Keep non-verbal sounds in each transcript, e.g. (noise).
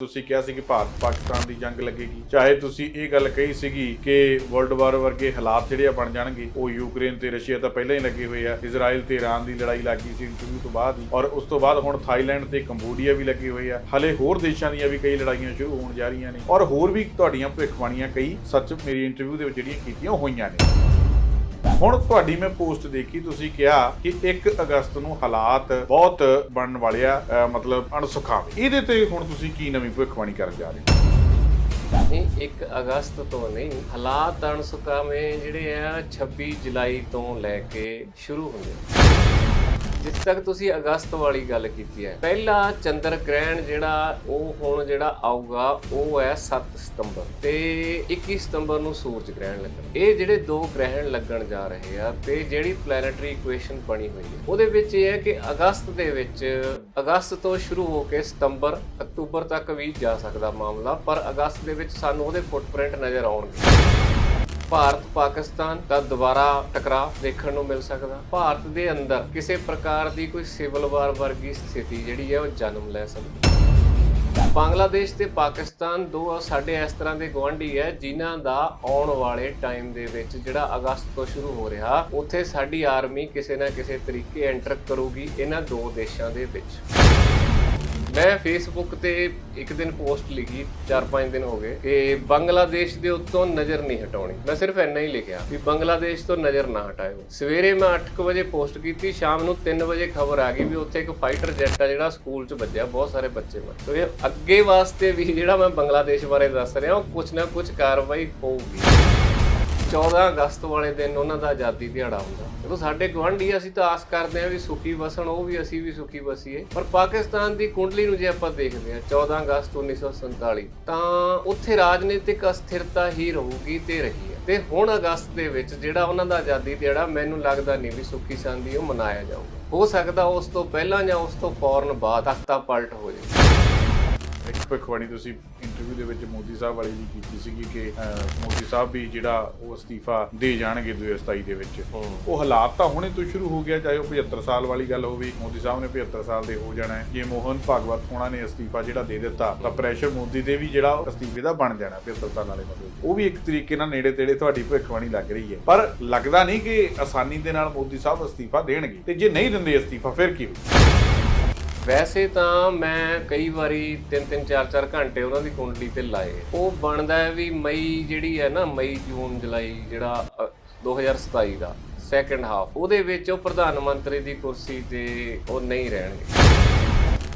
ਤੁਸੀਂ ਕਿਹਾ ਸੀ ਕਿ ਭਾਰਤ ਪਾਕਿਸਤਾਨ ਦੀ ਜੰਗ ਲੱਗੇਗੀ। ਚਾਹੇ ਤੁਸੀਂ ਇਹ ਗੱਲ ਕਹੀ ਸੀਗੀ ਕਿ ਵਰਲਡ ਵਾਰ ਵਰਗੇ ਹਾਲਾਤ ਜਿਹੜੇ ਆ ਬਣ ਜਾਣਗੇ, ਉਹ ਯੂਕਰੇਨ ਤੇ ਰਸ਼ੀਆ ਤਾਂ ਪਹਿਲਾਂ ਹੀ ਲੱਗੇ ਹੋਏ ਆ ਇਜ਼ਰਾਈਲ ਤੇ ਇਰਾਨ ਦੀ ਲੜਾਈ ਲੱਗੀ ਸੀ ਇੰਟਰਵਿਊ ਤੋਂ ਬਾਅਦ ਹੀ। ਔਰ ਉਸ ਤੋਂ ਬਾਅਦ ਹੁਣ ਥਾਈਲੈਂਡ ਤੇ ਕੰਬੋਡੀਆ ਵੀ ਲੱਗੇ ਹੋਏ ਆ। ਹਲੇ ਹੋਰ ਦੇਸ਼ਾਂ ਦੀਆਂ ਵੀ ਕਈ ਲੜਾਈਆਂ ਸ਼ੁਰੂ ਹੋਣ ਜਾ ਰਹੀਆਂ ਨੇ। ਔਰ ਹੋਰ ਵੀ ਤੁਹਾਡੀਆਂ ਭਵਿੱਖਬਾਣੀਆਂ ਕਈ, ਸੱਚ ਮੇਰੀ ਇੰਟਰਵਿਊ ਦੇ ਵਿੱਚ ਜਿਹੜੀਆਂ ਕੀਤੀਆਂ ਹੋਈਆਂ ਨੇ। ਹੁਣ ਤੁਹਾਡੀ ਮੈਂ ਪੋਸਟ ਦੇਖੀ, ਤੁਸੀਂ ਕਿਹਾ ਕਿ 1 ਅਗਸਤ ਨੂੰ ਹਾਲਾਤ ਬਹੁਤ ਬਣਨ ਵਾਲੇ ਆ ਮਤਲਬ ਅਣਸੁਖਾਵੇ। ਇਹਦੇ ਤੇ ਹੁਣ ਤੁਸੀਂ ਕੀ ਨਵੀਂ ਭਵਿੱਖਬਾਣੀ ਕਰਨ ਜਾ ਰਹੇ ਹੋ? ਨਹੀਂ 1 ਅਗਸਤ ਤੋਂ ਨਹੀਂ, ਹਾਲਾਤ ਅਣਸੁਖਾਵੇਂ ਜਿਹੜੇ ਆ 26 ਜੁਲਾਈ ਤੋਂ ਲੈ ਕੇ ਸ਼ੁਰੂ ਹੁੰਦੇ ਜਿੱਥੇ ਤੱਕ ਤੁਸੀਂ ਅਗਸਤ ਵਾਲੀ ਗੱਲ ਕੀਤੀ ਹੈ, ਪਹਿਲਾ ਚੰਦਰ ਗ੍ਰਹਿਣ ਜਿਹੜਾ ਉਹ ਹੁਣ ਜਿਹੜਾ ਆਊਗਾ, ਉਹ ਹੈ 7 ਸਤੰਬਰ ਤੇ 21 ਸਤੰਬਰ ਨੂੰ ਸੂਰਜ ਗ੍ਰਹਿਣ ਲੱਗਣਾ। ਇਹ ਜਿਹੜੇ ਦੋ ਗ੍ਰਹਿਣ ਲੱਗਣ ਜਾ ਰਹੇ ਆ ਤੇ ਜਿਹੜੀ ਪਲੈਨਟਰੀ ਇਕੁਏਸ਼ਨ ਬਣੀ ਹੋਈ ਹੈ, ਉਹਦੇ ਵਿੱਚ ਇਹ ਹੈ ਕਿ ਅਗਸਤ ਦੇ ਵਿੱਚ, ਅਗਸਤ ਤੋਂ ਸ਼ੁਰੂ ਹੋ ਕੇ ਸਤੰਬਰ, ਅਕਤੂਬਰ ਤੱਕ ਵੀ ਜਾ ਸਕਦਾ ਮਾਮਲਾ, ਪਰ ਅਗਸਤ ਦੇ ਵਿੱਚ ਸਾਨੂੰ ਉਹਦੇ ਫੁੱਟਪ੍ਰਿੰਟ ਨਜ਼ਰ ਆਉਣਗੇ। ਭਾਰਤ ਪਾਕਿਸਤਾਨ ਦਾ ਦੁਬਾਰਾ ਟਕਰਾਅ ਦੇਖਣ ਨੂੰ ਮਿਲ ਸਕਦਾ। ਭਾਰਤ ਦੇ ਅੰਦਰ ਕਿਸੇ ਪ੍ਰਕਾਰ ਦੀ ਕੋਈ ਸਿਵਲ ਵਾਰ ਵਰਗੀ ਸਥਿਤੀ ਜਿਹੜੀ ਹੈ ਉਹ ਜਨਮ ਲੈ ਸਕਦੀ ਬੰਗਲਾਦੇਸ਼ ਤੇ ਪਾਕਿਸਤਾਨ ਦੋ ਸਾਡੇ ਇਸ ਤਰ੍ਹਾਂ ਦੇ ਗਵਾਂਢੀ ਹੈ ਜਿਨ੍ਹਾਂ ਦਾ ਆਉਣ ਵਾਲੇ ਟਾਈਮ ਦੇ ਵਿੱਚ ਜਿਹੜਾ ਅਗਸਤ ਤੋਂ ਸ਼ੁਰੂ ਹੋ ਰਿਹਾ, ਉੱਥੇ ਸਾਡੀ ਆਰਮੀ ਕਿਸੇ ਨਾ ਕਿਸੇ ਤਰੀਕੇ ਐਂਟਰ ਕਰੂਗੀ ਇਹਨਾਂ ਦੋ ਦੇਸ਼ਾਂ ਦੇ ਵਿੱਚ। ਮੈਂ ਫੇਸਬੁੱਕ ਤੇ ਇੱਕ ਦਿਨ ਪੋਸਟ ਲਿਖੀ 4-5 ਦਿਨ ਹੋ ਗਏ, ਕਿ ਬੰਗਲਾਦੇਸ਼ ਦੇ ਉੱਤੋਂ ਨਜ਼ਰ ਨਹੀਂ ਹਟਾਉਣੀ। ਮੈਂ ਸਿਰਫ ਇੰਨਾ ਹੀ ਲਿਖਿਆ ਵੀ ਬੰਗਲਾਦੇਸ਼ ਤੋਂ ਨਜ਼ਰ ਨਾ ਹਟਾਇਓ। ਸਵੇਰੇ ਮੈਂ 8:00 ਵਜੇ ਪੋਸਟ ਕੀਤੀ, ਸ਼ਾਮ ਨੂੰ 3 ਵਜੇ ਖਬਰ ਆ ਗਈ ਵੀ ਉੱਥੇ ਇੱਕ ਫਾਈਟਰ ਜੈਟ ਆ ਜਿਹੜਾ ਸਕੂਲ 'ਚ ਵੱਜਿਆ, ਬਹੁਤ ਸਾਰੇ ਬੱਚੇ ਮਰ ਸੋ ਇਹ ਅੱਗੇ ਵਾਸਤੇ ਵੀ ਜਿਹੜਾ ਮੈਂ ਬੰਗਲਾਦੇਸ਼ ਬਾਰੇ ਦੱਸ ਰਿਹਾ, ਉਹ ਕੁਝ ਨਾ ਕੁਝ ਕਾਰਵਾਈ ਹੋਊਗੀ। 14 ਅਗਸਤ ਵਾਲੇ ਦਿਨ ਉਹਨਾਂ ਦਾ ਆਜ਼ਾਦੀ ਦਿਹਾੜਾ ਹੁੰਦਾ। ਜਦੋਂ ਸਾਡੇ ਗਵਾਂਢੀ ਅਸੀਂ ਤਾਂ ਆਸ ਕਰਦੇ ਹਾਂ ਵੀ ਸੁਖੀ ਵਸਣ ਉਹ ਵੀ ਅਸੀਂ ਵੀ ਸੁਖੀ ਵਸੀਏ ਪਰ ਪਾਕਿਸਤਾਨ ਦੀ ਕੁੰਡਲੀ ਨੂੰ ਜੇ ਆਪਾਂ ਦੇਖਦੇ ਹਾਂ 14 ਅਗਸਤ 1947 ਤਾਂ ਉੱਥੇ ਰਾਜਨੀਤਿਕ ਅਸਥਿਰਤਾ ਹੀ ਰਹੂਗੀ ਤੇ ਰਹੀ ਹੈ। ਤੇ ਹੁਣ ਅਗਸਤ ਦੇ ਵਿੱਚ ਜਿਹੜਾ ਉਹਨਾਂ ਦਾ ਆਜ਼ਾਦੀ ਦਿਹਾੜਾ, ਮੈਨੂੰ ਲੱਗਦਾ ਨਹੀਂ ਵੀ ਸੁਖੀ ਸੰਦੀ ਉਹ ਮਨਾਇਆ ਜਾਊਗਾ। ਹੋ ਸਕਦਾ ਉਸ ਤੋਂ ਪਹਿਲਾਂ ਜਾਂ ਉਸ ਤੋਂ ਫੌਰਨ ਬਾਅਦ ਤਖਤਾ ਪਲਟ ਹੋ ਜਾਵੇ। ਇੱਕ ਭਵਿੱਖਬਾਣੀ ਤੁਸੀਂ ਇੰਟਰਵਿਊ ਦੇ ਵਿੱਚ ਮੋਦੀ ਸਾਹਿਬ ਵਾਲੀ ਵੀ ਕੀਤੀ ਸੀਗੀ ਕਿ ਮੋਦੀ ਸਾਹਿਬ ਵੀ ਜਿਹੜਾ ਉਹ ਅਸਤੀਫਾ ਦੇ ਜਾਣਗੇ 2027 ਦੇ ਵਿੱਚ। ਉਹ ਹਾਲਾਤ ਤਾਂ ਹੁਣੇ ਤੋਂ ਸ਼ੁਰੂ ਹੋ ਗਿਆ ਚਾਹੇ ਉਹ 75 ਸਾਲ ਵਾਲੀ ਗੱਲ ਹੋਵੇ ਮੋਦੀ ਸਾਹਿਬ ਨੇ 75 ਸਾਲ ਦੇ ਹੋ ਜਾਣਾ ਹੈ। ਜੇ ਮੋਹਨ ਭਾਗਵਤ ਹੋਣਾ ਨੇ ਅਸਤੀਫਾ ਜਿਹੜਾ ਦੇ ਦਿੱਤਾ ਤਾਂ ਪ੍ਰੈਸ਼ਰ ਮੋਦੀ ਤੇ ਵੀ ਜਿਹੜਾ ਅਸਤੀਫੇ ਦਾ ਬਣ ਜਾਣਾ 75 ਸਾਲ ਵਾਲੇ ਮਤਲਬ ਉਹ ਵੀ ਇੱਕ ਤਰੀਕੇ ਨਾਲ ਨੇੜੇ ਤੇੜੇ ਤੁਹਾਡੀ ਭਵਿੱਖਬਾਣੀ ਲੱਗ ਰਹੀ ਹੈ। ਪਰ ਲੱਗਦਾ ਨਹੀਂ ਕਿ ਆਸਾਨੀ ਦੇ ਨਾਲ ਮੋਦੀ ਸਾਹਿਬ ਅਸਤੀਫਾ ਦੇਣਗੇ। ਤੇ ਜੇ ਨਹੀਂ ਦਿੰਦੇ ਅਸਤੀਫਾ ਫਿਰ ਕੀ ਹੋਊ? ਵੈਸੇ ਤਾਂ ਮੈਂ ਕਈ ਵਾਰੀ 3-3 4-4 ਘੰਟੇ ਉਹਨਾਂ ਦੀ ਕੁੰਡਲੀ ਤੇ ਲਾਏ। ਉਹ ਬਣਦਾ ਹੈ ਵੀ ਮਈ ਜਿਹੜੀ ਹੈ ਨਾ ਮਈ ਜੂਨ ਜੁਲਾਈ ਜਿਹੜਾ ਅ, 2027 ਦਾ ਸੈਕੰਡ ਹਾਫ ਉਹਦੇ ਵਿੱਚ ਉਹ ਪ੍ਰਧਾਨ ਮੰਤਰੀ ਦੀ ਕੁਰਸੀ ਤੇ ਉਹ ਨਹੀਂ ਰਹਿਣਗੇ।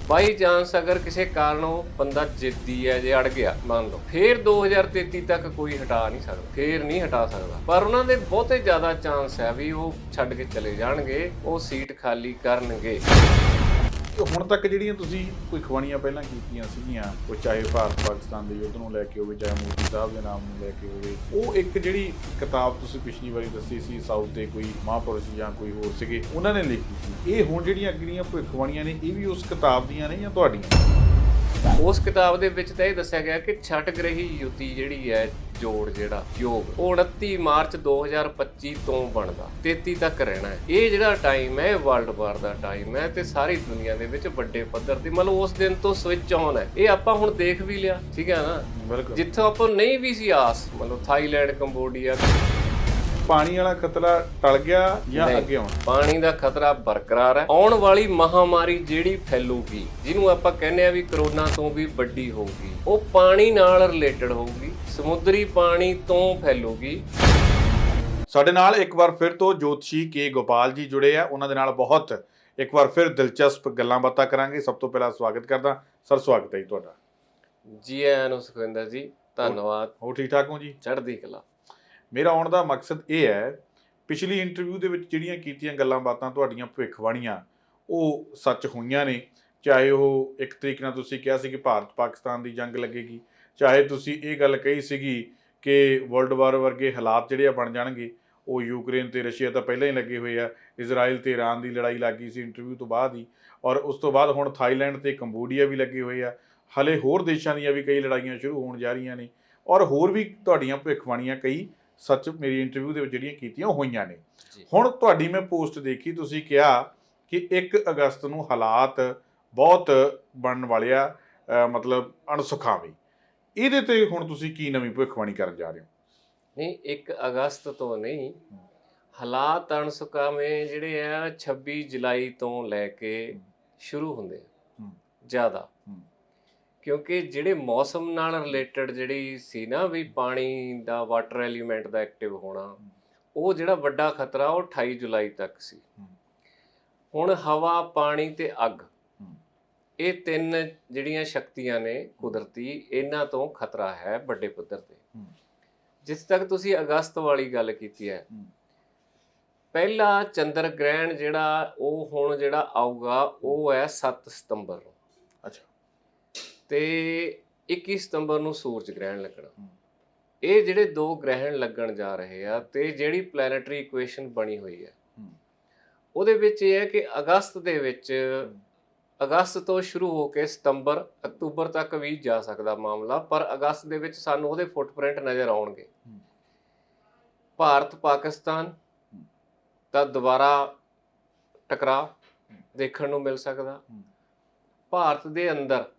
ਬਾਈ ਚਾਂਸ ਅਗਰ ਕਿਸੇ ਕਾਰਨ ਉਹ ਬੰਦਾ ਜਿੱਦੀ ਹੈ ਜੇ ਅੜ ਗਿਆ ਮੰਨ ਲਓ। ਫੇਰ 2033 ਤੱਕ ਕੋਈ ਹਟਾ ਨਹੀਂ ਸਕਦਾ। ਫੇਰ ਨਹੀਂ ਹਟਾ ਸਕਦਾ। ਪਰ ਉਹਨਾਂ ਦੇ ਬਹੁਤੇ ਜ਼ਿਆਦਾ ਚਾਂਸ ਹੈ ਵੀ ਉਹ ਛੱਡ ਕੇ ਚਲੇ ਜਾਣਗੇ ਉਹ ਸੀਟ ਖਾਲੀ ਕਰਨਗੇ। ਤੇ ਹੁਣ ਤੱਕ ਜਿਹੜੀਆਂ ਤੁਸੀਂ ਕੋਈ ਖਵਾਣੀਆਂ ਪਹਿਲਾਂ ਕੀਤੀਆਂ ਸੀਗੀਆਂ, ਕੋਈ ਚਾਹੇ ਭਾਰਤ ਪਾਕਿਸਤਾਨ ਦੇ ਯੁੱਧ ਨੂੰ ਲੈ ਕੇ ਹੋਵੇ, ਚਾਹੇ ਮੋਦੀ ਸਾਹਿਬ ਦੇ ਨਾਮ ਨੂੰ ਲੈ ਕੇ ਹੋਵੇ, ਉਹ ਇੱਕ ਜਿਹੜੀ ਕਿਤਾਬ ਤੁਸੀਂ ਪਿਛਲੀ ਵਾਰੀ ਦੱਸੀ ਸੀ, ਸਾਊਥ ਦੇ ਕੋਈ ਮਹਾਂਪੁਰਸ਼ ਜਾਂ ਕੋਈ ਹੋਰ ਸੀਗੇ, ਉਹਨਾਂ ਨੇ ਲਿਖੀ ਸੀ। ਇਹ ਹੁਣ ਜਿਹੜੀਆਂ ਅਗਲੀਆਂ ਭਵਿੱਖਬਾਣੀਆਂ ਨੇ, ਇਹ ਵੀ ਉਸ ਕਿਤਾਬ ਦੀਆਂ ਨੇ ਜਾਂ ਤੁਹਾਡੀਆਂ? ਉਸ ਕਿਤਾਬ ਦੇ ਵਿੱਚ ਤਾਂ ਇਹ ਦੱਸਿਆ ਗਿਆ ਕਿ ਛਠ ਗ੍ਰਹੀ ਯੁਤੀ ਜਿਹੜੀ ਹੈ ਜੋੜ ਜਿਹੜਾ ਯੋਗ ਉਹ 29 ਮਾਰਚ 2025 ਤੋਂ ਬਣਦਾ 33 ਤੱਕ ਰਹਿਣਾ ਹੈ। ਇਹ ਜਿਹੜਾ ਟਾਈਮ ਹੈ ਵਰਲਡ ਵਾਰ ਦਾ ਟਾਈਮ ਹੈ ਤੇ ਸਾਰੀ ਦੁਨੀਆ ਦੇ ਵਿੱਚ ਵੱਡੇ ਪੱਧਰ ਤੇ ਮਤਲਬ ਉਸ ਦਿਨ ਤੋਂ ਸਵਿਚ ਆਨ ਹੈ। ਇਹ ਆਪਾਂ ਹੁਣ ਦੇਖ ਵੀ ਲਿਆ ਠੀਕ ਹੈ ਨਾ? ਜਿੱਥੋਂ ਆਪਾਂ ਨਹੀਂ ਵੀ ਸੀ ਆਸ ਮਤਲਬ ਥਾਈਲੈਂਡ ਕੰਬੋਡੀਆ ਪਾਣੀ ਵਾਲਾ ਖਤਰਾ ਟਲ ਗਿਆ ਜਾਂ। ਅੱਗੇ ਆਉਣਾ? ਪਾਣੀ ਦਾ ਖਤਰਾ ਬਰਕਰਾਰ ਹੈ। ਆਉਣ ਵਾਲੀ ਮਹਾਮਾਰੀ ਜਿਹੜੀ ਫੈਲੂਗੀ ਜਿਹਨੂੰ ਆਪਾਂ ਕਹਿੰਦੇ ਆ ਵੀ ਕਰੋਨਾ ਤੋਂ ਵੀ ਵੱਡੀ ਹੋਊਗੀ ਉਹ ਪਾਣੀ ਨਾਲ ਰਿਲੇਟਡ ਹੋਊਗੀ ਸਮੁੰਦਰੀ ਪਾਣੀ ਤੋਂ ਫੈਲੂਗੀ। ਸਾਡੇ ਨਾਲ ਇੱਕ ਵਾਰ ਫਿਰ ਤੋਂ ਜੋਤਸ਼ੀ ਕੇ ਗੋਪਾਲ ਜੀ ਜੁੜੇ ਆ। ਉਹਨਾਂ ਦੇ ਨਾਲ ਬਹੁਤ ਇੱਕ ਵਾਰ ਫਿਰ ਦਿਲਚਸਪ ਗੱਲਾਂ ਬਾਤਾਂ ਕਰਾਂਗੇ। ਸਭ ਤੋਂ ਪਹਿਲਾਂ ਸਵਾਗਤ ਕਰਦਾ। ਸਰ ਸਵਾਗਤ ਹੈ ਜੀ ਤੁਹਾਡਾ। ਜੀ ਆਇਆਂ ਨੂੰ ਸੁਖਵਿੰਦਰ ਜੀ ਧੰਨਵਾਦ। ਹੋ ਠੀਕ ਠਾਕ ਹੋ ਜੀ? ਚੜ੍ਹਦੀ ਕਲਾ। ਮੇਰਾ ਆਉਣ ਦਾ ਮਕਸਦ ਇਹ ਹੈ, ਪਿਛਲੀ ਇੰਟਰਵਿਊ ਦੇ ਵਿੱਚ ਜਿਹੜੀਆਂ ਕੀਤੀਆਂ ਗੱਲਾਂ ਬਾਤਾਂ ਤੁਹਾਡੀਆਂ ਭਵਿੱਖਬਾਣੀਆਂ ਉਹ ਸੱਚ ਹੋਈਆਂ ਨੇ। ਚਾਹੇ ਉਹ ਇੱਕ ਤਰੀਕੇ ਨਾਲ ਤੁਸੀਂ ਕਿਹਾ ਸੀ ਕਿ ਭਾਰਤ ਪਾਕਿਸਤਾਨ ਦੀ ਜੰਗ ਲੱਗੇਗੀ, ਚਾਹੇ ਤੁਸੀਂ ਇਹ ਗੱਲ ਕਹੀ ਸੀਗੀ ਕਿ ਵਰਲਡ ਵਾਰ ਵਰਗੇ ਹਾਲਾਤ ਜਿਹੜੇ ਆ ਬਣ ਜਾਣਗੇ, ਉਹ ਯੂਕਰੇਨ ਤੇ ਰਸ਼ੀਆ ਤਾਂ ਪਹਿਲਾਂ ਹੀ ਲੱਗੇ ਹੋਏ ਆ ਇਜ਼ਰਾਈਲ ਤੇ ਇਰਾਨ ਦੀ ਲੜਾਈ ਲੱਗੀ ਸੀ ਇੰਟਰਵਿਊ ਤੋਂ ਬਾਅਦ ਹੀ, ਔਰ ਉਸ ਤੋਂ ਬਾਅਦ ਹੁਣ ਥਾਈਲੈਂਡ ਤੇ ਕੰਬੋਡੀਆ ਵੀ ਲੱਗੇ ਹੋਏ ਆ। ਹਲੇ ਹੋਰ ਦੇਸ਼ਾਂ ਦੀਆਂ ਵੀ ਕਈ ਲੜਾਈਆਂ ਸ਼ੁਰੂ ਹੋਣ ਜਾ ਰਹੀਆਂ ਨੇ, ਔਰ ਹੋਰ ਵੀ ਤੁਹਾਡੀਆਂ ਭਵਿੱਖਬਾਣੀਆਂ ਕਈ ਸੱਚ ਮੇਰੀ ਇੰਟਰਵਿਊ ਦੇ ਵਿੱਚ ਜਿਹੜੀਆਂ ਕੀਤੀਆਂ ਉਹ ਹੋਈਆਂ ਨੇ। ਹੁਣ ਤੁਹਾਡੀ ਮੈਂ ਪੋਸਟ ਦੇਖੀ ਤੁਸੀਂ ਕਿਹਾ ਕਿ 1 ਅਗਸਤ ਨੂੰ ਹਾਲਾਤ ਬਹੁਤ ਬਣਨ ਵਾਲੇ ਆ ਮਤਲਬ ਅਣਸੁਖਾਵੀ ਇਹਦੇ ਤੇ ਹੁਣ ਤੁਸੀਂ ਕੀ ਨਵੀਂ ਭਵਿੱਖਬਾਣੀ ਕਰਨ ਜਾ ਰਹੇ ਹੋ ਨਹੀਂ 1 ਅਗਸਤ ਤੋਂ ਨਹੀਂ ਹਾਲਾਤ ਅਣਸੁਕਾਵੇਂ ਜਿਹੜੇ ਆ 26 ਜੁਲਾਈ ਤੋਂ ਲੈ ਕੇ ਸ਼ੁਰੂ ਹੁੰਦੇ ਆ। ਜ਼ਿਆਦਾ। ਕਿਉਂਕਿ ਜਿਹੜੇ ਮੌਸਮ ਨਾਲ ਰਿਲੇਟਡ ਜਿਹੜੀ ਸੀ ਨਾ ਵੀ ਪਾਣੀ ਦਾ ਵਾਟਰ ਐਲੀਮੈਂਟ ਦਾ ਐਕਟਿਵ ਹੋਣਾ ਉਹ ਜਿਹੜਾ ਵੱਡਾ ਖਤਰਾ ਉਹ 28 ਜੁਲਾਈ ਤੱਕ ਸੀ। ਹੁਣ ਹਵਾ ਪਾਣੀ ਤੇ ਅੱਗ। ਇਹ ਤਿੰਨ ਜਿਹੜੀਆਂ ਸ਼ਕਤੀਆਂ ਨੇ ਕੁਦਰਤੀ ਇਹਨਾਂ ਤੋਂ ਖਤਰਾ ਹੈ ਵੱਡੇ ਪੱਧਰ ਤੇ। ਜਿਸ ਤੱਕ ਤੁਸੀਂ ਅਗਸਤ ਵਾਲੀ ਗੱਲ ਕੀਤੀ ਹੈ। ਪਹਿਲਾ ਚੰਦਰ ਗ੍ਰਹਿਣ ਜਿਹੜਾ ਉਹ ਹੁਣ ਜਿਹੜਾ ਆਊਗਾ ਉਹ ਹੈ 7 ਸਤੰਬਰ ਤੇ 21 ਸਤੰਬਰ ਨੂੰ ਸੂਰਜ ਗ੍ਰਹਿਣ ਲੱਗਣਾ। ਇਹ ਜਿਹੜੇ ਦੋ ਗ੍ਰਹਿਣ ਲੱਗਣ ਜਾ ਰਹੇ ਆ ਤੇ ਜਿਹੜੀ ਪਲੈਨੇਟਰੀ ਇਕੁਏਸ਼ਨ ਬਣੀ ਹੋਈ ਹੈ। ਉਹਦੇ ਵਿੱਚ ਇਹ ਹੈ ਕਿ ਅਗਸਤ ਦੇ ਵਿੱਚ ਅਗਸਤ ਤੋਂ ਸ਼ੁਰੂ ਹੋ ਕੇ ਸਤੰਬਰ ਅਕਤੂਬਰ ਤੱਕ ਵੀ ਜਾ ਸਕਦਾ ਮਾਮਲਾ ਪਰ ਅਗਸਤ ਦੇ ਵਿੱਚ ਸਾਨੂੰ ਉਹਦੇ ਫੁੱਟਪ੍ਰਿੰਟ ਨਜ਼ਰ ਆਉਣਗੇ। ਭਾਰਤ ਪਾਕਿਸਤਾਨ ਦਾ ਦੁਬਾਰਾ ਟਕਰਾਅ ਦੇਖਣ ਨੂੰ ਮਿਲ ਸਕਦਾ। ਭਾਰਤ ਦੇ ਅੰਦਰ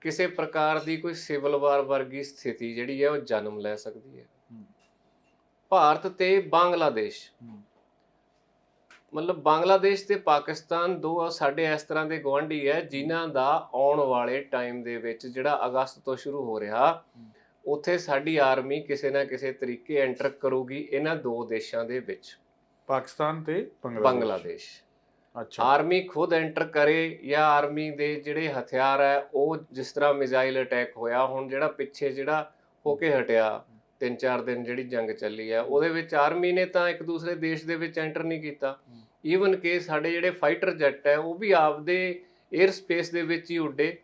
ਕਿਸੇ ਪ੍ਰਕਾਰ ਦੀ ਕੋਈ ਸਿਵਲ ਵਾਰ ਵਰਗੀ ਸਥਿਤੀ ਜਿਹੜੀ ਹੈ ਉਹ ਜਨਮ ਲੈ ਸਕਦੀ ਹੈ। ਭਾਰਤ ਤੇ ਬੰਗਲਾਦੇਸ਼। ਮਤਲਬ ਬੰਗਲਾਦੇਸ਼ ਤੇ ਪਾਕਿਸਤਾਨ ਦੋ ਸਾਡੇ ਇਸ ਤਰ੍ਹਾਂ ਦੇ ਗਵਾਂਢੀ ਹੈ ਜਿਨ੍ਹਾਂ ਦਾ ਆਉਣ ਵਾਲੇ ਟਾਈਮ ਦੇ ਵਿੱਚ ਜਿਹੜਾ ਅਗਸਤ ਤੋਂ ਸ਼ੁਰੂ ਹੋ ਰਿਹਾ ਉੱਥੇ ਸਾਡੀ ਆਰਮੀ ਕਿਸੇ ਨਾ ਕਿਸੇ ਤਰੀਕੇ ਐਂਟਰ ਕਰੂਗੀ ਇਹਨਾਂ ਦੋ ਦੇਸ਼ਾਂ ਦੇ ਵਿੱਚ। ਪਾਕਿਸਤਾਨ ਤੇ ਬੰਗਲਾਦੇਸ਼। ਆਰਮੀ ਖੁਦ ਐਂਟਰ ਕਰੇ ਜਾਂ ਆਰਮੀ ਦੇ ਜਿਹੜੇ ਹਥਿਆਰ ਹੈ ਉਹ ਜਿਸ ਤਰ੍ਹਾਂ ਮਿਜ਼ਾਈਲ ਅਟੈਕ ਹੋਇਆ ਹੁਣ ਜਿਹੜਾ ਪਿੱਛੇ ਜਿਹੜਾ ਹੋ ਕੇ ਹਟਿਆ ਤਿੰਨ ਚਾਰ ਦਿਨ ਜਿਹੜੀ ਜੰਗ ਚੱਲੀ ਹੈ ਉਹਦੇ ਵਿੱਚ ਆਰਮੀ ਨੇ ਤਾਂ ਇੱਕ ਦੂਸਰੇ ਦੇਸ਼ ਦੇ ਵਿੱਚ ਐਂਟਰ ਨਹੀਂ ਕੀਤਾ। ਈਵਨ ਕਿ ਸਾਡੇ ਜਿਹੜੇ ਫਾਈਟਰ ਜੈਟ ਹੈ ਉਹ ਵੀ ਆਪਦੇ 에ਅਰ ਸਪੇਸ ਦੇ ਵਿੱਚ ਹੀ ਉੱਡੇ।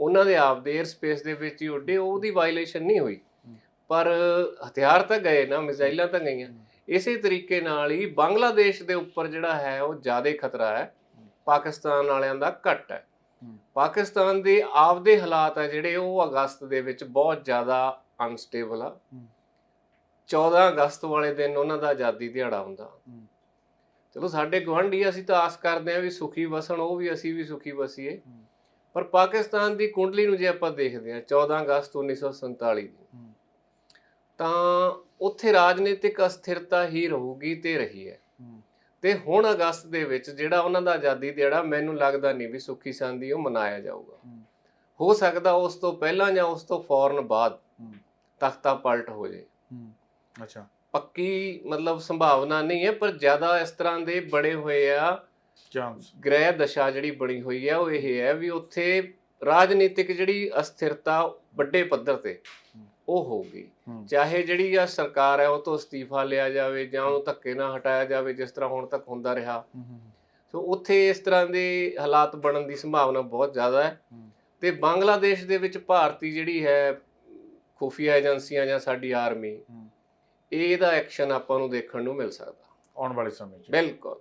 ਉਹਨਾਂ ਦੇ ਆਪਦੇ 에ਅਰ ਸਪੇਸ ਦੇ ਵਿੱਚ ਹੀ ਉੱਡੇ ਉਹਦੀ ਵਾਇਲੇਸ਼ਨ ਨਹੀਂ ਹੋਈ। ਪਰ ਹਥਿਆਰ ਤਾਂ ਗਏ ਨਾ ਮਿਜ਼ਾਈਲਾਂ ਤਾਂ ਗਈਆਂ ਇਸੇ ਤਰੀਕੇ ਨਾਲ ਹੀ ਬੰਗਲਾਦੇਸ਼ ਦੇ ਉੱਪਰ ਜਿਹੜਾ ਹੈ ਉਹ ਜ਼ਿਆਦਾ ਖਤਰਾ ਹੈ ਪਾਕਿਸਤਾਨ ਵਾਲਿਆਂ ਦਾ ਘੱਟ ਹੈ। ਪਾਕਿਸਤਾਨ ਦੇ ਆਪਦੇ ਹਾਲਾਤ ਹੈ ਜਿਹੜੇ ਉਹ ਅਗਸਤ ਦੇ ਵਿੱਚ ਬਹੁਤ ਜ਼ਿਆਦਾ ਅਨਸਟੇਬਲ ਆ ਹੂੰ। 14 ਅਗਸਤ ਵਾਲੇ ਦਿਨ ਉਹਨਾਂ ਦਾ ਆਜ਼ਾਦੀ ਦਿਹਾੜਾ ਹੁੰਦਾ। ਚਲੋ ਸਾਡੇ ਗਵਾਂਢੀ ਅਸੀਂ ਤਾਂ ਆਸ ਕਰਦੇ ਹਾਂ ਵੀ ਸੁਖੀ ਵਸਣ ਉਹ ਵੀ ਅਸੀਂ ਵੀ ਸੁਖੀ ਵਸੀਏ। ਪਰ ਪਾਕਿਸਤਾਨ ਦੀ ਕੁੰਡਲੀ ਨੂੰ ਜੇ ਆਪਾਂ ਦੇਖਦੇ ਹਾਂ 14 ਅਗਸਤ 1947 ਦੀ। ਤਾਂ ਉੱਥੇ ਰਾਜਨੀਤਿਕ ਅਸਥਿਰਤਾ ਹੀ ਰਹੂਗੀ ਤੇ ਰਹੀ ਹੈ। ਤੇ ਹੁਣ ਅਗਸਤ ਦੇ ਵਿੱਚ ਜਿਹੜਾ ਉਹਨਾਂ ਦਾ ਆਜ਼ਾਦੀ ਦਿਹਾੜਾ ਮੈਨੂੰ ਲੱਗਦਾ ਨਹੀਂ ਵੀ ਸੁੱਖੀ ਸੰਦੀ ਉਹ ਮਨਾਇਆ ਜਾਊਗਾ ਹੂੰ। ਸਕਦਾ ਉਸ ਤੋਂ ਪਹਿਲਾਂ ਜਾਂ ਉਸ ਤੋਂ ਫੌਰਨ ਬਾਅਦ। ਤਖਤਾ ਪਲਟ ਹੋ ਜੇ। ਅੱਛਾ ਪੱਕੀ ਮਤਲਬ ਸੰਭਾਵਨਾ ਨਹੀਂ ਹੈ ਪਰ ਜ਼ਿਆਦਾ ਇਸ ਤਰ੍ਹਾਂ ਦੇ ਬੜੇ ਹੋਏ ਆ ਚਾਂਸ ਗ੍ਰਹਿ ਦਸ਼ਾ ਜਿਹੜੀ ਬਣੀ ਹੋਈ ਹੈ ਉਹ ਇਹ ਹੈ ਵੀ ਉੱਥੇ ਰਾਜਨੀਤਿਕ ਜਿਹੜੀ ਅਸਥਿਰਤਾ ਵੱਡੇ ਪੱਧਰ ਤੇ ਉਹ ਹੋਊਗੀ। ਚਾਹੇ ਜਿਹੜੀ ਆ ਸਰਕਾਰ ਹੈ ਉਹ ਤੋਂ ਅਸਤੀਫਾ ਲਿਆ ਜਾਵੇ ਜਾਂ ਉਹਨੂੰ ਧੱਕੇ ਨਾਲ ਹਟਾਇਆ ਜਾਵੇ ਜਿਸ ਤਰ੍ਹਾਂ ਹੁਣ ਤੱਕ ਹੁੰਦਾ ਰਿਹਾ। ਸੋ ਉੱਥੇ ਇਸ ਤਰ੍ਹਾਂ ਦੇ ਹਾਲਾਤ ਬਣਨ ਦੀ ਸੰਭਾਵਨਾ ਬਹੁਤ ਜ਼ਿਆਦਾ ਹੈ। ਤੇ ਬੰਗਲਾਦੇਸ਼ ਦੇ ਵਿੱਚ ਭਾਰਤੀ ਜਿਹੜੀ ਹੈ ਖੁਫੀਆ ਏਜੰਸੀਆਂ ਜਾਂ ਸਾਡੀ ਆਰਮੀ। ਇਹਦਾ ਐਕਸ਼ਨ ਆਪਾਂ ਨੂੰ ਦੇਖਣ ਨੂੰ ਮਿਲ ਸਕਦਾ ਆਉਣ ਵਾਲੇ ਸਮੇਂ 'ਚ ਬਿਲਕੁਲ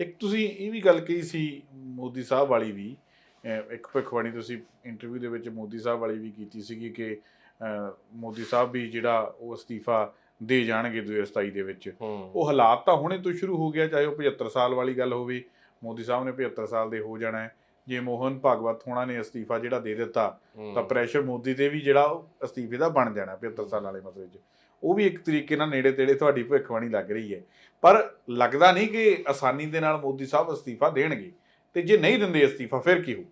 ਇੱਕ ਤੁਸੀਂ ਇਹ ਵੀ ਗੱਲ ਕਹੀ ਸੀ ਮੋਦੀ ਸਾਹਿਬ ਵਾਲੀ ਵੀ ਇੱਕ ਭਿੱਖਵਾਣੀ ਤੁਸੀਂ ਇੰਟਰਵਿਊ ਦੇ ਵਿੱਚ ਮੋਦੀ ਸਾਹਿਬ ਵਾਲੀ ਵੀ ਕੀਤੀ ਸੀਗੀ ਕਿ ਮੋਦੀ ਸਾਹਿਬ ਵੀ ਜਿਹੜਾ ਉਹ ਅਸਤੀਫਾ ਦੇ ਜਾਣਗੇ 2027 ਦੇ ਵਿੱਚ। ਉਹ ਹਾਲਾਤ ਤਾਂ ਹੁਣੇ ਤੋਂ ਸ਼ੁਰੂ ਹੋ ਗਿਆ ਚਾਹੇ ਉਹ 75 ਸਾਲ ਵਾਲੀ ਗੱਲ ਹੋਵੇ ਮੋਦੀ ਸਾਹਿਬ ਨੇ 75 ਸਾਲ ਦੇ ਹੋ ਜਾਣਾ ਹੈ। ਜੇ ਮੋਹਨ ਭਾਗਵਤ ਹੋਣਾ ਨੇ ਅਸਤੀਫਾ ਜਿਹੜਾ ਦੇ ਦਿੱਤਾ ਤਾਂ ਪ੍ਰੈਸ਼ਰ ਮੋਦੀ ਤੇ ਵੀ ਜਿਹੜਾ ਅਸਤੀਫੇ ਦਾ ਬਣ ਜਾਣਾ 75 ਸਾਲ ਵਾਲੇ ਮਸਲੇ 'ਚ। ਉਹ ਵੀ ਇੱਕ ਤਰੀਕੇ ਨਾਲ ਨੇੜੇ ਤੇੜੇ ਤੁਹਾਡੀ ਭਵਿੱਖਬਾਣੀ ਲੱਗ ਰਹੀ ਹੈ। ਪਰ ਲੱਗਦਾ ਨਹੀਂ ਕਿ ਆਸਾਨੀ ਦੇ ਨਾਲ ਮੋਦੀ ਸਾਹਿਬ ਅਸਤੀਫਾ ਦੇਣਗੇ। ਤੇ ਜੇ ਨਹੀਂ ਦਿੰਦੇ ਅਸਤੀਫਾ ਫਿਰ ਕੀ ਹੋ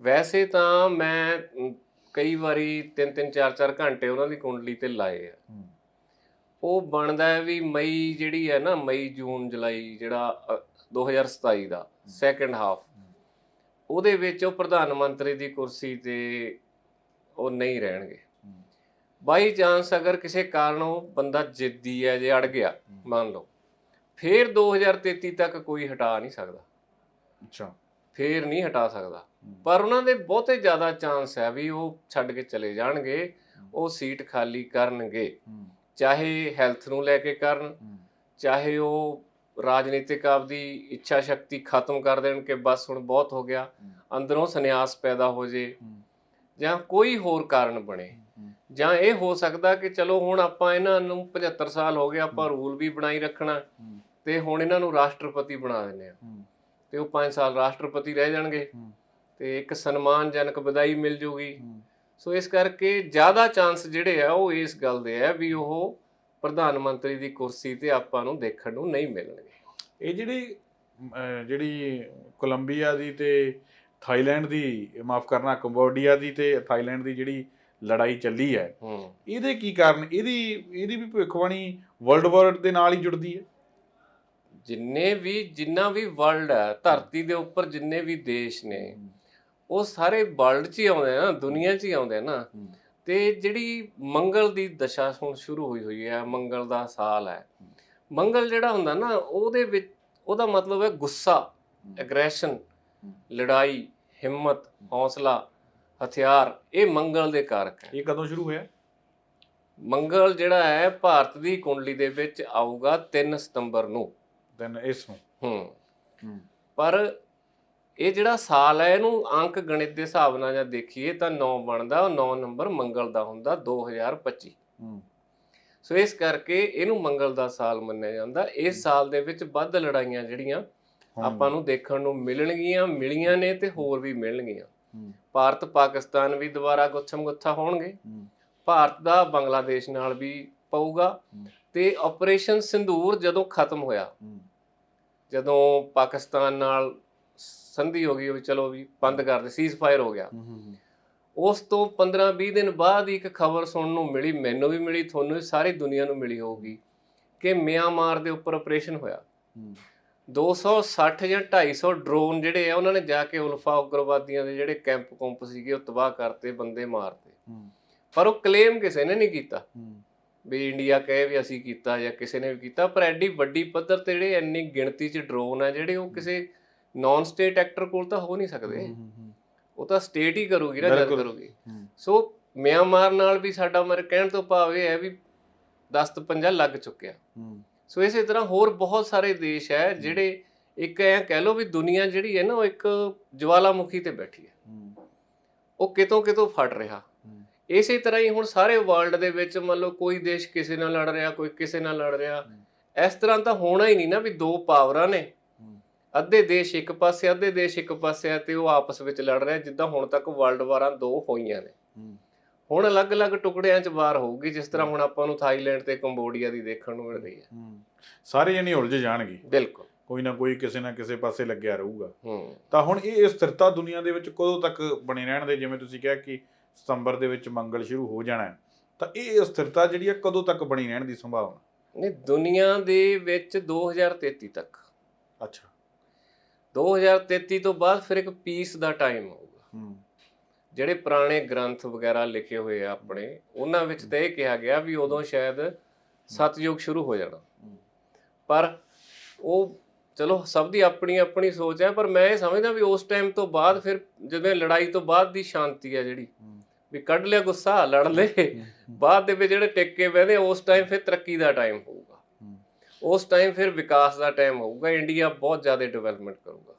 ਵੈਸੇ ਤਾਂ ਮੈਂ ਕਈ ਵਾਰੀ 3-3 4-4 ਘੰਟੇ ਉਹਨਾਂ ਦੀ ਕੁੰਡਲੀ ਤੇ ਲਾਏ ਆ। ਉਹ ਬਣਦਾ ਹੈ ਵੀ ਮਈ ਜਿਹੜੀ ਹੈ ਨਾ ਮਈ ਜੂਨ ਜੁਲਾਈ ਜਿਹੜਾ ਅ, 2027 ਦਾ ਸੈਕੰਡ ਹਾਫ ਉਹਦੇ ਵਿੱਚ ਉਹ ਪ੍ਰਧਾਨ ਮੰਤਰੀ ਦੀ ਕੁਰਸੀ ਤੇ ਉਹ ਨਹੀਂ ਰਹਿਣਗੇ। ਬਾਈ ਚਾਂਸ ਅਗਰ ਕਿਸੇ ਕਾਰਨ ਉਹ ਬੰਦਾ ਜਿੱਦੀ ਹੈ ਜੇ ਅੜ ਗਿਆ ਮੰਨ ਲਓ ਫੇਰ 2033 ਤੱਕ ਕੋਈ ਹਟਾ ਨਹੀਂ ਸਕਦਾ। ਅੱਛਾ। ਫੇਰ ਨਹੀਂ ਹਟਾ ਸਕਦਾ ਪਰ ਉਹਨਾਂ ਦੇ ਬਹੁਤੇ ਜ਼ਿਆਦਾ ਚਾਂਸ ਹੈ ਵੀ ਉਹ ਛੱਡ ਕੇ ਚਲੇ ਜਾਣਗੇ ਉਹ ਸੀਟ ਖਾਲੀ ਕਰਨਗੇ। ਚਾਹੇ ਹੈਲਥ ਨੂੰ ਲੈ ਕੇ ਕਰਨ। ਚਾਹੇ ਉਹ ਰਾਜਨੀਤਿਕ ਆਪਦੀ ਇੱਛਾ ਸ਼ਕਤੀ ਖਤਮ ਕਰ ਦੇਣ ਕਿ ਬਸ ਹੁਣ ਬਹੁਤ ਹੋ ਗਿਆ ਅੰਦਰੋਂ ਸੰਨਿਆਸ ਪੈਦਾ ਹੋ ਜੇ। ਜਾਂ ਕੋਈ ਹੋਰ ਕਾਰਨ ਬਣੇ। ਜਾਂ ਇਹ ਹੋ ਸਕਦਾ ਕਿ ਚਲੋ ਹੁਣ ਆਪਾਂ ਇਹਨਾਂ ਨੂੰ 75 ਸਾਲ ਹੋ ਗਏ ਆਪਾਂ ਰੂਲ ਵੀ ਬਣਾਈ ਰੱਖਣਾ। ਤੇ ਹੁਣ ਇਹਨਾਂ ਨੂੰ ਰਾਸ਼ਟਰਪਤੀ ਬਣਾ ਦਿੰਦੇ ਆ। ਤੇ ਉਹ 5 ਸਾਲ ਰਾਸ਼ਟਰਪਤੀ ਰਹਿ ਜਾਣਗੇ। ਤੇ ਇੱਕ ਸਨਮਾਨਜਨਕ ਵਿਦਾਈ ਮਿਲ ਜੂਗੀ। ਸੋ ਇਸ ਕਰਕੇ ਜ਼ਿਆਦਾ ਚਾਂਸ ਜਿਹੜੇ ਆ ਉਹ ਇਸ ਗੱਲ ਦੇ ਆ ਵੀ ਉਹ ਪ੍ਰਧਾਨ ਮੰਤਰੀ ਦੀ ਕੁਰਸੀ ਤੇ ਆਪਾਂ ਨੂੰ ਦੇਖਣ ਨੂੰ ਨਹੀਂ ਮਿਲਣਗੇ। ਇਹ ਜਿਹੜੀ ਜਿਹੜੀ ਕੋਲੰਬੀਆ ਦੀ ਤੇ ਥਾਈਲੈਂਡ ਦੀ ਮਾਫ ਕਰਨਾ ਕੰਬੋਡੀਆ ਦੀ ਤੇ ਥਾਈਲੈਂਡ ਦੀ ਜਿਹੜੀ ਲੜਾਈ ਚੱਲੀ ਹੂੰ ਇਹਦੇ ਕੀ ਕਾਰਨ ਇਹਦੀ ਇਹਦੀ ਵੀ ਭਵਿੱਖਬਾਣੀ ਵਰਲਡ ਵਾਰ ਦੇ ਨਾਲ ਹੀ ਜੁੜਦੀ ਹੈ। ਜਿੰਨੇ ਵੀ ਜਿੰਨਾ ਵੀ ਵਰਲਡ ਹੈ ਧਰਤੀ ਦੇ ਉੱਪਰ ਜਿੰਨੇ ਵੀ ਦੇਸ਼ ਨੇ ਉਹ ਸਾਰੇ ਵਰਲਡ 'ਚ ਹੀ ਆਉਂਦੇ ਆ ਨਾ ਦੁਨੀਆ 'ਚ ਹੀ ਆਉਂਦੇ ਆ ਨਾ। ਤੇ ਜਿਹੜੀ ਮੰਗਲ ਦੀ ਦਸ਼ਾ ਹੁਣ ਸ਼ੁਰੂ ਹੋਈ ਹੋਈ ਹੈ ਮੰਗਲ ਦਾ ਸਾਲ ਹੈ। ਮੰਗਲ ਜਿਹੜਾ ਹੁੰਦਾ ਨਾ ਉਹਦੇ ਵਿੱਚ ਉਹਦਾ ਮਤਲਬ ਹੈ ਗੁੱਸਾ ਐਗਰੈਸ਼ਨ ਲੜਾਈ ਹਿੰਮਤ ਹੌਸਲਾ ਹਥਿਆਰ ਇਹ ਮੰਗਲ ਦੇ ਕਾਰਕ ਹੈ। ਇਹ ਕਦੋਂ ਸ਼ੁਰੂ ਹੋਇਆ? ਮੰਗਲ ਜਿਹੜਾ ਹੈ ਭਾਰਤ ਦੀ ਕੁੰਡਲੀ ਦੇ ਵਿੱਚ ਆਊਗਾ 3 ਸਤੰਬਰ ਨੂੰ। ਦੈਨ ਇਸ ਨੂੰ। ਹੂੰ। ਪਰ ਇਹ ਜਿਹੜਾ ਸਾਲ ਹੈ ਇਹਨੂੰ ਅੰਕ ਗਣਿਤ ਦੇ ਹਿਸਾਬ ਨਾਲ ਜਾਂ ਦੇਖੀਏ ਤਾਂ 9 ਬਣਦਾ ਉਹ 9 ਨੰਬਰ ਮੰਗਲ ਦਾ ਹੁੰਦਾ 2025 ਹੂੰ। ਸੋ ਇਸ ਕਰਕੇ ਇਹਨੂੰ ਮੰਗਲ ਦਾ ਸਾਲ ਮੰਨਿਆ ਜਾਂਦਾ। ਇਸ ਸਾਲ ਦੇ ਵਿੱਚ ਵੱਧ ਲੜਾਈਆਂ ਜਿਹੜੀਆਂ ਆਪਾਂ ਨੂੰ ਦੇਖਣ ਨੂੰ ਮਿਲਣਗੀਆਂ ਮਿਲੀਆਂ ਨੇ ਤੇ ਹੋਰ ਵੀ ਮਿਲਣਗੀਆਂ। ਭਾਰਤ ਪਾਕਿਸਤਾਨ ਵੀ ਦੁਬਾਰਾ ਗੁੱਛਮ ਗੁੱਥਾ ਹੋਣਗੇ। ਭਾਰਤ ਦਾ ਬੰਗਲਾਦੇਸ਼ ਨਾਲ ਵੀ ਪਊਗਾ। ਤੇ ਆਪਰੇਸ਼ਨ ਸਿੰਦੂਰ ਜਦੋਂ ਖਤਮ ਹੋਇਆ। ਜਦੋਂ ਪਾਕਿਸਤਾਨ ਨਾਲ ਸੰਧੀ ਹੋ ਗਈ ਵੀ ਚਲੋ ਵੀ ਬੰਦ ਕਰ ਦੇ ਸੀਜ਼ ਫਾਇਰ ਹੋ ਗਿਆ। ਉਸ ਤੋਂ 15-20 ਦਿਨ ਬਾਅਦ ਇੱਕ ਖਬਰ ਸੁਣਨ ਨੂੰ ਮਿਲੀ ਮੈਨੂੰ ਵੀ ਮਿਲੀ ਤੁਹਾਨੂੰ ਵੀ ਸਾਰੀ ਦੁਨੀਆ ਨੂੰ ਮਿਲੀ ਹੋਊਗੀ ਕਿ ਮਿਆਂਮਾਰ ਦੇ ਉੱਪਰ ਆਪਰੇਸ਼ਨ ਹੋਇਆ। ਹੂੰ। 260 ਜਾਂ 250 ਡਰੋਨ ਜਿਹੜੇ ਆ ਉਹਨਾਂ ਨੇ ਜਾ ਕੇ ਉਲਫਾ ਉਗਰਵਾਦੀਆਂ ਦੇ ਜਿਹੜੇ ਕੈਂਪ ਕੁੰਪ ਸੀਗੇ ਉਹ ਤਬਾਹ ਕਰਤੇ ਬੰਦੇ ਮਾਰਤੇ। ਪਰ ਉਹ ਕਲੇਮ ਕਿਸੇ ਨੇ ਨਹੀਂ ਕੀਤਾ। ਵੀ ਇੰਡੀਆ ਕਹੇ ਵੀ ਅਸੀਂ ਕੀਤਾ ਜਾਂ ਕਿਸੇ ਨੇ ਵੀ ਕੀਤਾ ਪਰ ਐਡੀ ਵੱਡੀ ਪੱਧਰ ਤੇ ਜਿਹੜੇ ਇੰਨੀ ਗਿਣਤੀ 'ਚ ਡਰੋਨ ਆ ਜਿਹੜੇ ਉਹ ਕਿਸੇ ਨਾਨ ਸਟੇਟ ਐਕਟਰ ਕੋਲ ਤਾਂ ਹੋ ਨਹੀਂ ਸਕਦੇ। ਉਹ ਤਾਂ ਸਟੇਟ ਹੀ ਕਰੂਗੀ ਨਾ ਜਦ। ਕਰੂਗੀ। ਸੋ ਮਿਆਂਮਾਰ ਨਾਲ ਵੀ ਸਾਡਾ ਮੇਰੇ ਕਹਿਣ ਤੋਂ ਭਾਵ ਇਹ ਹੈ ਵੀ 10 ਤੋਂ 50 ਲੱਗ ਚੁੱਕਿਆ ਸੋ ਇਸੇ ਤਰ੍ਹਾਂ ਹੋਰ ਬਹੁਤ ਸਾਰੇ ਦੇਸ਼ ਹੈ ਜਿਹੜੇ ਇੱਕ ਐ ਕਹਿ ਲਓ ਵੀ ਦੁਨੀਆ ਜਿਹੜੀ ਹੈ ਨਾ ਉਹ ਇੱਕ ਜਵਾਲਾਮੁਖੀ ਤੇ ਬੈਠੀ ਹੈ। ਉਹ ਕਿਤੋਂ ਕਿਤੋਂ ਫਟ ਰਿਹਾ। ਇਸੇ ਤਰ੍ਹਾਂ ਹੀ ਹੁਣ ਸਾਰੇ ਵਰਲਡ ਦੇ ਵਿੱਚ ਮੰਨ ਲਓ ਕੋਈ ਦੇਸ਼ ਕਿਸੇ ਨਾਲ ਲੜ ਰਿਹਾ ਕੋਈ ਕਿਸੇ ਨਾਲ ਲੜ ਰਿਹਾ। ਇਸ ਤਰ੍ਹਾਂ ਤਾਂ ਹੋਣਾ ਹੀ ਨਹੀਂ ਨਾ ਵੀ ਦੋ ਪਾਵਰਾਂ ਨੇ। ਅੱਧੇ ਦੇਸ਼ ਇੱਕ ਪਾਸੇ ਅੱਧੇ ਦੇਸ਼ ਇੱਕ ਪਾਸੇ ਆ ਤੇ ਉਹ ਆਪਸ ਵਿੱਚ ਲੜ ਰਹੇ ਜਿੱਦਾਂ ਹੁਣ ਤੱਕ ਵਰਲਡ ਵਾਰਾਂ ਦੋ ਹੋਈਆਂ ਨੇ। ਹੁਣ ਅਲੱਗ-ਅਲੱਗ ਟੁਕੜਿਆਂ 'ਚ ਵਾਰ ਹੋਊਗੀ ਜਿਸ ਤਰ੍ਹਾਂ ਹੁਣ ਆਪਾਂ ਨੂੰ ਥਾਈਲੈਂਡ ਤੇ ਕੰਬੋਡੀਆ ਦੀ ਦੇਖਣ ਨੂੰ ਮਿਲ ਰਹੀ ਹੈ। ਸਾਰੇ ਜਣੇ ਉਲਝ ਜਾਣਗੇ। ਬਿਲਕੁਲ। ਕੋਈ ਨਾ ਕੋਈ ਕਿਸੇ ਨਾ ਕਿਸੇ ਪਾਸੇ ਲੱਗਿਆ ਰਹੂਗਾ। ਤਾਂ ਹੁਣ ਇਹ ਸਥਿਰਤਾ ਦੁਨੀਆ ਦੇ ਵਿੱਚ ਕਦੋਂ ਤੱਕ ਬਣੀ ਰਹਿਣ ਦੇ? ਜਿਵੇਂ ਤੁਸੀਂ ਕਿਹਾ ਕਿ ਸਤੰਬਰ ਦੇ ਵਿੱਚ ਮੰਗਲ ਸ਼ੁਰੂ ਹੋ ਜਾਣਾ ਹੈ ਤਾਂ ਇਹ ਸਥਿਰਤਾ ਜਿਹੜੀ ਆ ਕਦੋਂ ਤੱਕ ਬਣੀ ਰਹਿਣ ਦੀ ਸੰਭਾਵਨਾ? ਨਹੀਂ ਦੁਨੀਆ ਦੇ ਵਿੱਚ 2033 ਤੱਕ। ਅੱਛਾ। 2033 ਤੋਂ ਬਾਅਦ ਫਿਰ ਇੱਕ ਪੀਸ ਦਾ ਟਾਈਮ ਹੋਊਗਾ ਹੂੰ। ਜਿਹੜੇ ਪੁਰਾਣੇ ਗ੍ਰੰਥ ਵਗੈਰਾ ਲਿਖੇ ਹੋਏ ਆ ਆਪਣੇ ਉਹਨਾਂ ਵਿੱਚ ਤਾਂ ਇਹ ਕਿਹਾ ਗਿਆ ਵੀ ਉਦੋਂ ਸ਼ਾਇਦ ਸਤਯੁਗ ਸ਼ੁਰੂ ਹੋ ਜਾਣਾ। ਹੂੰ। ਪਰ ਉਹ ਚਲੋ ਸਭ ਦੀ ਆਪਣੀ ਆਪਣੀ ਸੋਚ ਹੈ ਪਰ ਮੈਂ ਇਹ ਸਮਝਦਾ ਵੀ ਉਸ ਟਾਈਮ ਤੋਂ ਬਾਅਦ ਫਿਰ ਜਿਵੇਂ ਲੜਾਈ ਤੋਂ ਬਾਅਦ ਦੀ ਸ਼ਾਂਤੀ ਹੈ ਜਿਹੜੀ। ਹੂੰ। ਵੀ ਕੱਢ ਲਿਆ ਗੁੱਸਾ ਲੜ ਲੈ। ਬਾਅਦ ਦੇ ਵਿੱਚ ਜਿਹੜੇ ਟਿੱਕੇ ਬਹਿੰਦੇ ਉਸ ਟਾਈਮ ਫਿਰ ਤਰੱਕੀ ਦਾ ਟਾਈਮ ਹੋਊਗਾ। ਉਸ ਟਾਈਮ ਫਿਰ ਵਿਕਾਸ ਦਾ ਟਾਈਮ ਹੋਊਗਾ ਇੰਡੀਆ ਬਹੁਤ ਜ਼ਿਆਦਾ ਡਿਵੈਲਪਮੈਂਟ ਕਰੂਗਾ।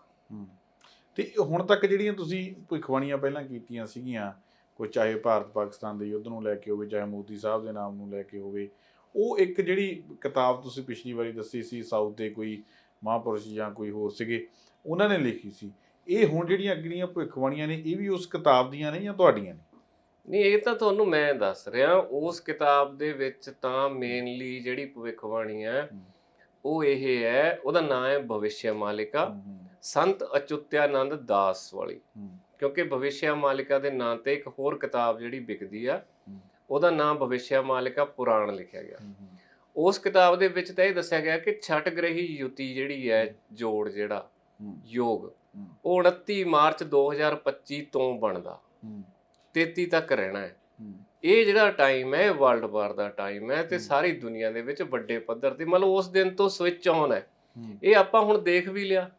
ਤੇ ਹੁਣ ਤੱਕ ਜਿਹੜੀਆਂ ਤੁਸੀਂ ਭਵਿੱਖਬਾਣੀਆਂ ਪਹਿਲਾਂ ਕੀਤੀਆਂ ਸੀਗੀਆਂ ਕੋਈ ਚਾਹੇ ਭਾਰਤ ਪਾਕਿਸਤਾਨ ਦੇ ਯੁੱਧ ਨੂੰ ਲੈ ਕੇ ਹੋਵੇ ਚਾਹੇ ਮੋਦੀ ਸਾਹਿਬ ਦੇ ਨਾਮ ਨੂੰ ਲੈ ਕੇ ਹੋਵੇ ਉਹ ਇੱਕ ਜਿਹੜੀ ਕਿਤਾਬ ਤੁਸੀਂ ਪਿਛਲੀ ਵਾਰੀ ਦੱਸੀ ਸੀ ਸਾਊਥ ਦੇ ਕੋਈ ਮਹਾਂਪੁਰਸ਼ ਜਾਂ ਕੋਈ ਹੋਰ ਸੀਗੇ ਉਹਨਾਂ ਨੇ ਲਿਖੀ ਸੀ। ਇਹ ਹੁਣ ਜਿਹੜੀਆਂ ਅਗਲੀਆਂ ਭਵਿੱਖਬਾਣੀਆਂ ਨੇ ਇਹ ਵੀ ਉਸ ਕਿਤਾਬ ਦੀਆਂ ਨੇ ਜਾਂ ਤੁਹਾਡੀਆਂ ਨੇ? ਨਹੀਂ ਇਹ ਤਾਂ ਤੁਹਾਨੂੰ ਮੈਂ ਦੱਸ ਰਿਹਾ ਉਸ ਕਿਤਾਬ ਦੇ ਵਿੱਚ ਤਾਂ ਮੇਨਲੀ ਜਿਹੜੀ ਭਵਿੱਖਬਾਣੀ ਹੈ। ਉਹ ਇਹ ਹੈ ਉਹਦਾ ਨਾਮ ਹੈ ਭਵਿਸ਼ਯ ਮਾਲਿਕਾ ਸੰਤ ਅਚੁੱਤਿਆਨੰਦ ਦਾਸ ਵਾਲੀ। ਕਿਉਂਕਿ ਭਵਿਸ਼ਯ ਮਾਲਿਕਾ ਦੇ ਨਾਂ ਤੇ ਇੱਕ ਹੋਰ ਕਿਤਾਬ ਜਿਹੜੀ ਵਿਕਦੀ ਆ। ਉਹਦਾ ਨਾਮ ਭਵਿਸ਼ਯ ਮਾਲਿਕਾ ਪੁਰਾਣ ਲਿਖਿਆ ਗਿਆ। ਉਸ ਕਿਤਾਬ ਦੇ ਵਿੱਚ ਤਾਂ ਇਹ ਦੱਸਿਆ ਗਿਆ ਕਿ ਛਠ ਗ੍ਰਹੀ ਯੁਤੀ ਜਿਹੜੀ ਹੈ ਜੋੜ ਜਿਹੜਾ ਯੋਗ। ਉਹ 29 ਮਾਰਚ 2025 ਤੋਂ ਬਣਦਾ। 33 ਤੱਕ ਰਹਿਣਾ ਹੈ। ਇਹ ਜਿਹੜਾ ਟਾਈਮ ਹੈ ਵਰਲਡ ਵਾਰ ਦਾ ਟਾਈਮ ਹੈ ਤੇ। ਸਾਰੀ ਦੁਨੀਆ ਦੇ ਵਿੱਚ ਵੱਡੇ ਪੱਧਰ ਤੇ ਮਤਲਬ ਉਸ ਦਿਨ ਤੋਂ ਸਵਿਚ ਆਨ ਹੈ। ਇਹ ਆਪਾਂ ਹੁਣ ਦੇਖ ਵੀ ਲਿਆ।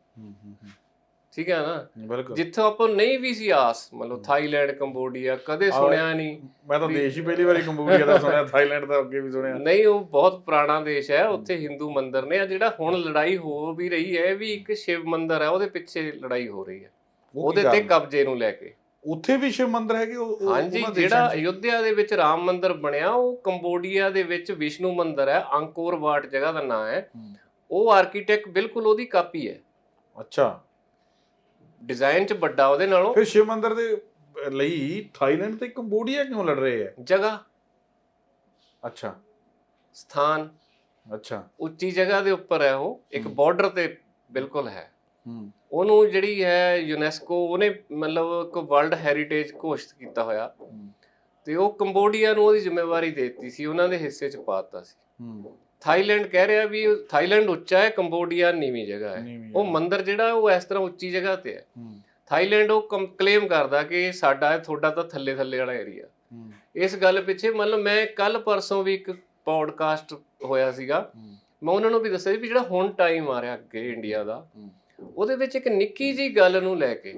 ਠੀਕ ਹੈ ਨਾ? ਜਿੱਥੋਂ ਆਪਾਂ ਨਹੀਂ ਵੀ ਸੀ ਆਸ ਮਤਲਬ ਥਾਈਲੈਂਡ ਕੰਬੋਡੀਆ ਕਦੇ ਸੁਣਿਆ ਨਹੀਂ। ਮੈਂ ਤਾਂ ਦੇਸ਼ ਹੀ ਪਹਿਲੀ ਵਾਰੀ ਕੰਬੋਡੀਆ ਦਾ ਸੁਣਿਆ ਥਾਈਲੈਂਡ ਦਾ ਅੱਗੇ ਵੀ ਸੁਣਿਆ। ਨਹੀਂ ਉਹ ਬਹੁਤ ਪੁਰਾਣਾ ਦੇਸ਼ ਹੈ ਉੱਥੇ ਹਿੰਦੂ ਮੰਦਿਰ ਨੇ ਆ ਜਿਹੜਾ ਹੁਣ ਲੜਾਈ ਹੋ ਵੀ ਰਹੀ ਹੈ ਇਹ ਵੀ ਇੱਕ ਸ਼ਿਵ ਮੰਦਿਰ ਹੈ ਉਹਦੇ ਪਿੱਛੇ ਲੜਾਈ ਹੋ ਰਹੀ ਹੈ। ਉਹਦੇ ਤੇ? ਕਬਜ਼ੇ ਨੂੰ ਲੈ ਕੇ। ਉੱਥੇ ਵੀ ਸ਼ਿਵ ਮੰਦਿਰ ਹੈਗੇ ਉਹ ਹਾਂਜੀ ਜਿਹੜਾ? ਅਯੁੱਧਿਆ ਦੇ ਵਿੱਚ ਰਾਮ ਮੰਦਿਰ ਬਣਿਆ ਉਹ ਕੰਬੋਡੀਆ ਦੇ ਵਿੱਚ ਵਿਸ਼ਨੂੰ ਮੰਦਿਰ ਹੈ ਅੰਕੋਰ ਵਾਟ ਜਗ੍ਹਾ ਦਾ ਨਾਮ ਹੈ। ਹੂੰ। ਉਹ ਆਰਕੀਟੈਕਟ ਬਿਲਕੁਲ ਉਹਦੀ ਕਾਪੀ ਹੈ। ਅੱਛਾ। ਡਿਜ਼ਾਈਨ 'ਚ ਵੱਡਾ ਉਹਦੇ ਨਾਲੋਂ। ਫਿਰ ਸ਼ਿਵ ਮੰਦਿਰ ਦੇ ਲਈ ਥਾਈਲੈਂਡ ਤੇ ਕੰਬੋਡੀਆ ਕਿਉਂ ਲੜ ਰਹੇ ਆ ਜਗ੍ਹਾ। ਅੱਛਾ। ਸਥਾਨ। ਅੱਛਾ। ਉੱਚੀ ਜਗ੍ਹਾ ਦੇ ਉੱਪਰ ਹੈ ਉਹ। ਇੱਕ ਹੂੰ। ਬਾਰਡਰ ਤੇ ਬਿਲਕੁਲ ਹੈ ਹੂੰ। ਉਹਨੂੰ ਜਿਹੜੀ ਹੈ ਯੂਨੈਸਕੋ ਉਹਨੇ ਮਤਲਬ ਕੋ ਵਰਲਡ ਹੈਰੀਟੇਜ ਘੋਸ਼ਿਤ ਕੀਤਾ ਹੋਇਆ। ਤੇ ਉਹ ਕੰਬੋਡੀਆ ਨੂੰ ਉਹਦੀ ਜ਼ਿੰਮੇਵਾਰੀ ਦੇ ਦਿੱਤੀ ਸੀ ਉਹਨਾਂ ਦੇ ਹਿੱਸੇ 'ਚ ਪਾਤਾ ਸੀ। ਥਾਈਲੈਂਡ ਕਹਿ ਰਿਹਾ ਵੀ ਥਾਈਲੈਂਡ ਉੱਚਾ ਹੈ ਕੰਬੋਡੀਆ ਨੀਵੀਂ ਜਗ੍ਹਾ ਹੈ। ਉਹ। ਮੰਦਿਰ ਜਿਹੜਾ ਉਹ ਇਸ ਤਰ੍ਹਾਂ ਉੱਚੀ ਜਗ੍ਹਾ ਤੇ ਹੈ। ਥਾਈਲੈਂਡ ਉਹ ਕਲੇਮ ਕਰਦਾ ਕਿ ਸਾਡਾ ਹੈ ਤੁਹਾਡਾ ਤਾਂ ਥੱਲੇ ਥੱਲੇ ਵਾਲਾ ਏਰੀਆ ਇਸ ਗੱਲ ਪਿੱਛੇ ਮਤਲਬ ਮੈਂ ਕੱਲ ਪਰਸੋਂ ਵੀ ਇੱਕ ਪੌਡਕਾਸਟ ਹੋਇਆ ਸੀਗਾ। ਮੈਂ ਉਹਨਾਂ ਨੂੰ ਵੀ ਦੱਸਿਆ ਵੀ ਜਿਹੜਾ ਹੁਣ ਟਾਈਮ ਆ ਰਿਹਾ ਅੱਗੇ ਇੰਡੀਆ ਦਾ। ਉਹਦੇ ਵਿੱਚ ਇੱਕ ਨਿੱਕੀ ਜੀ ਗੱਲ ਨੂੰ ਲੈ ਕੇ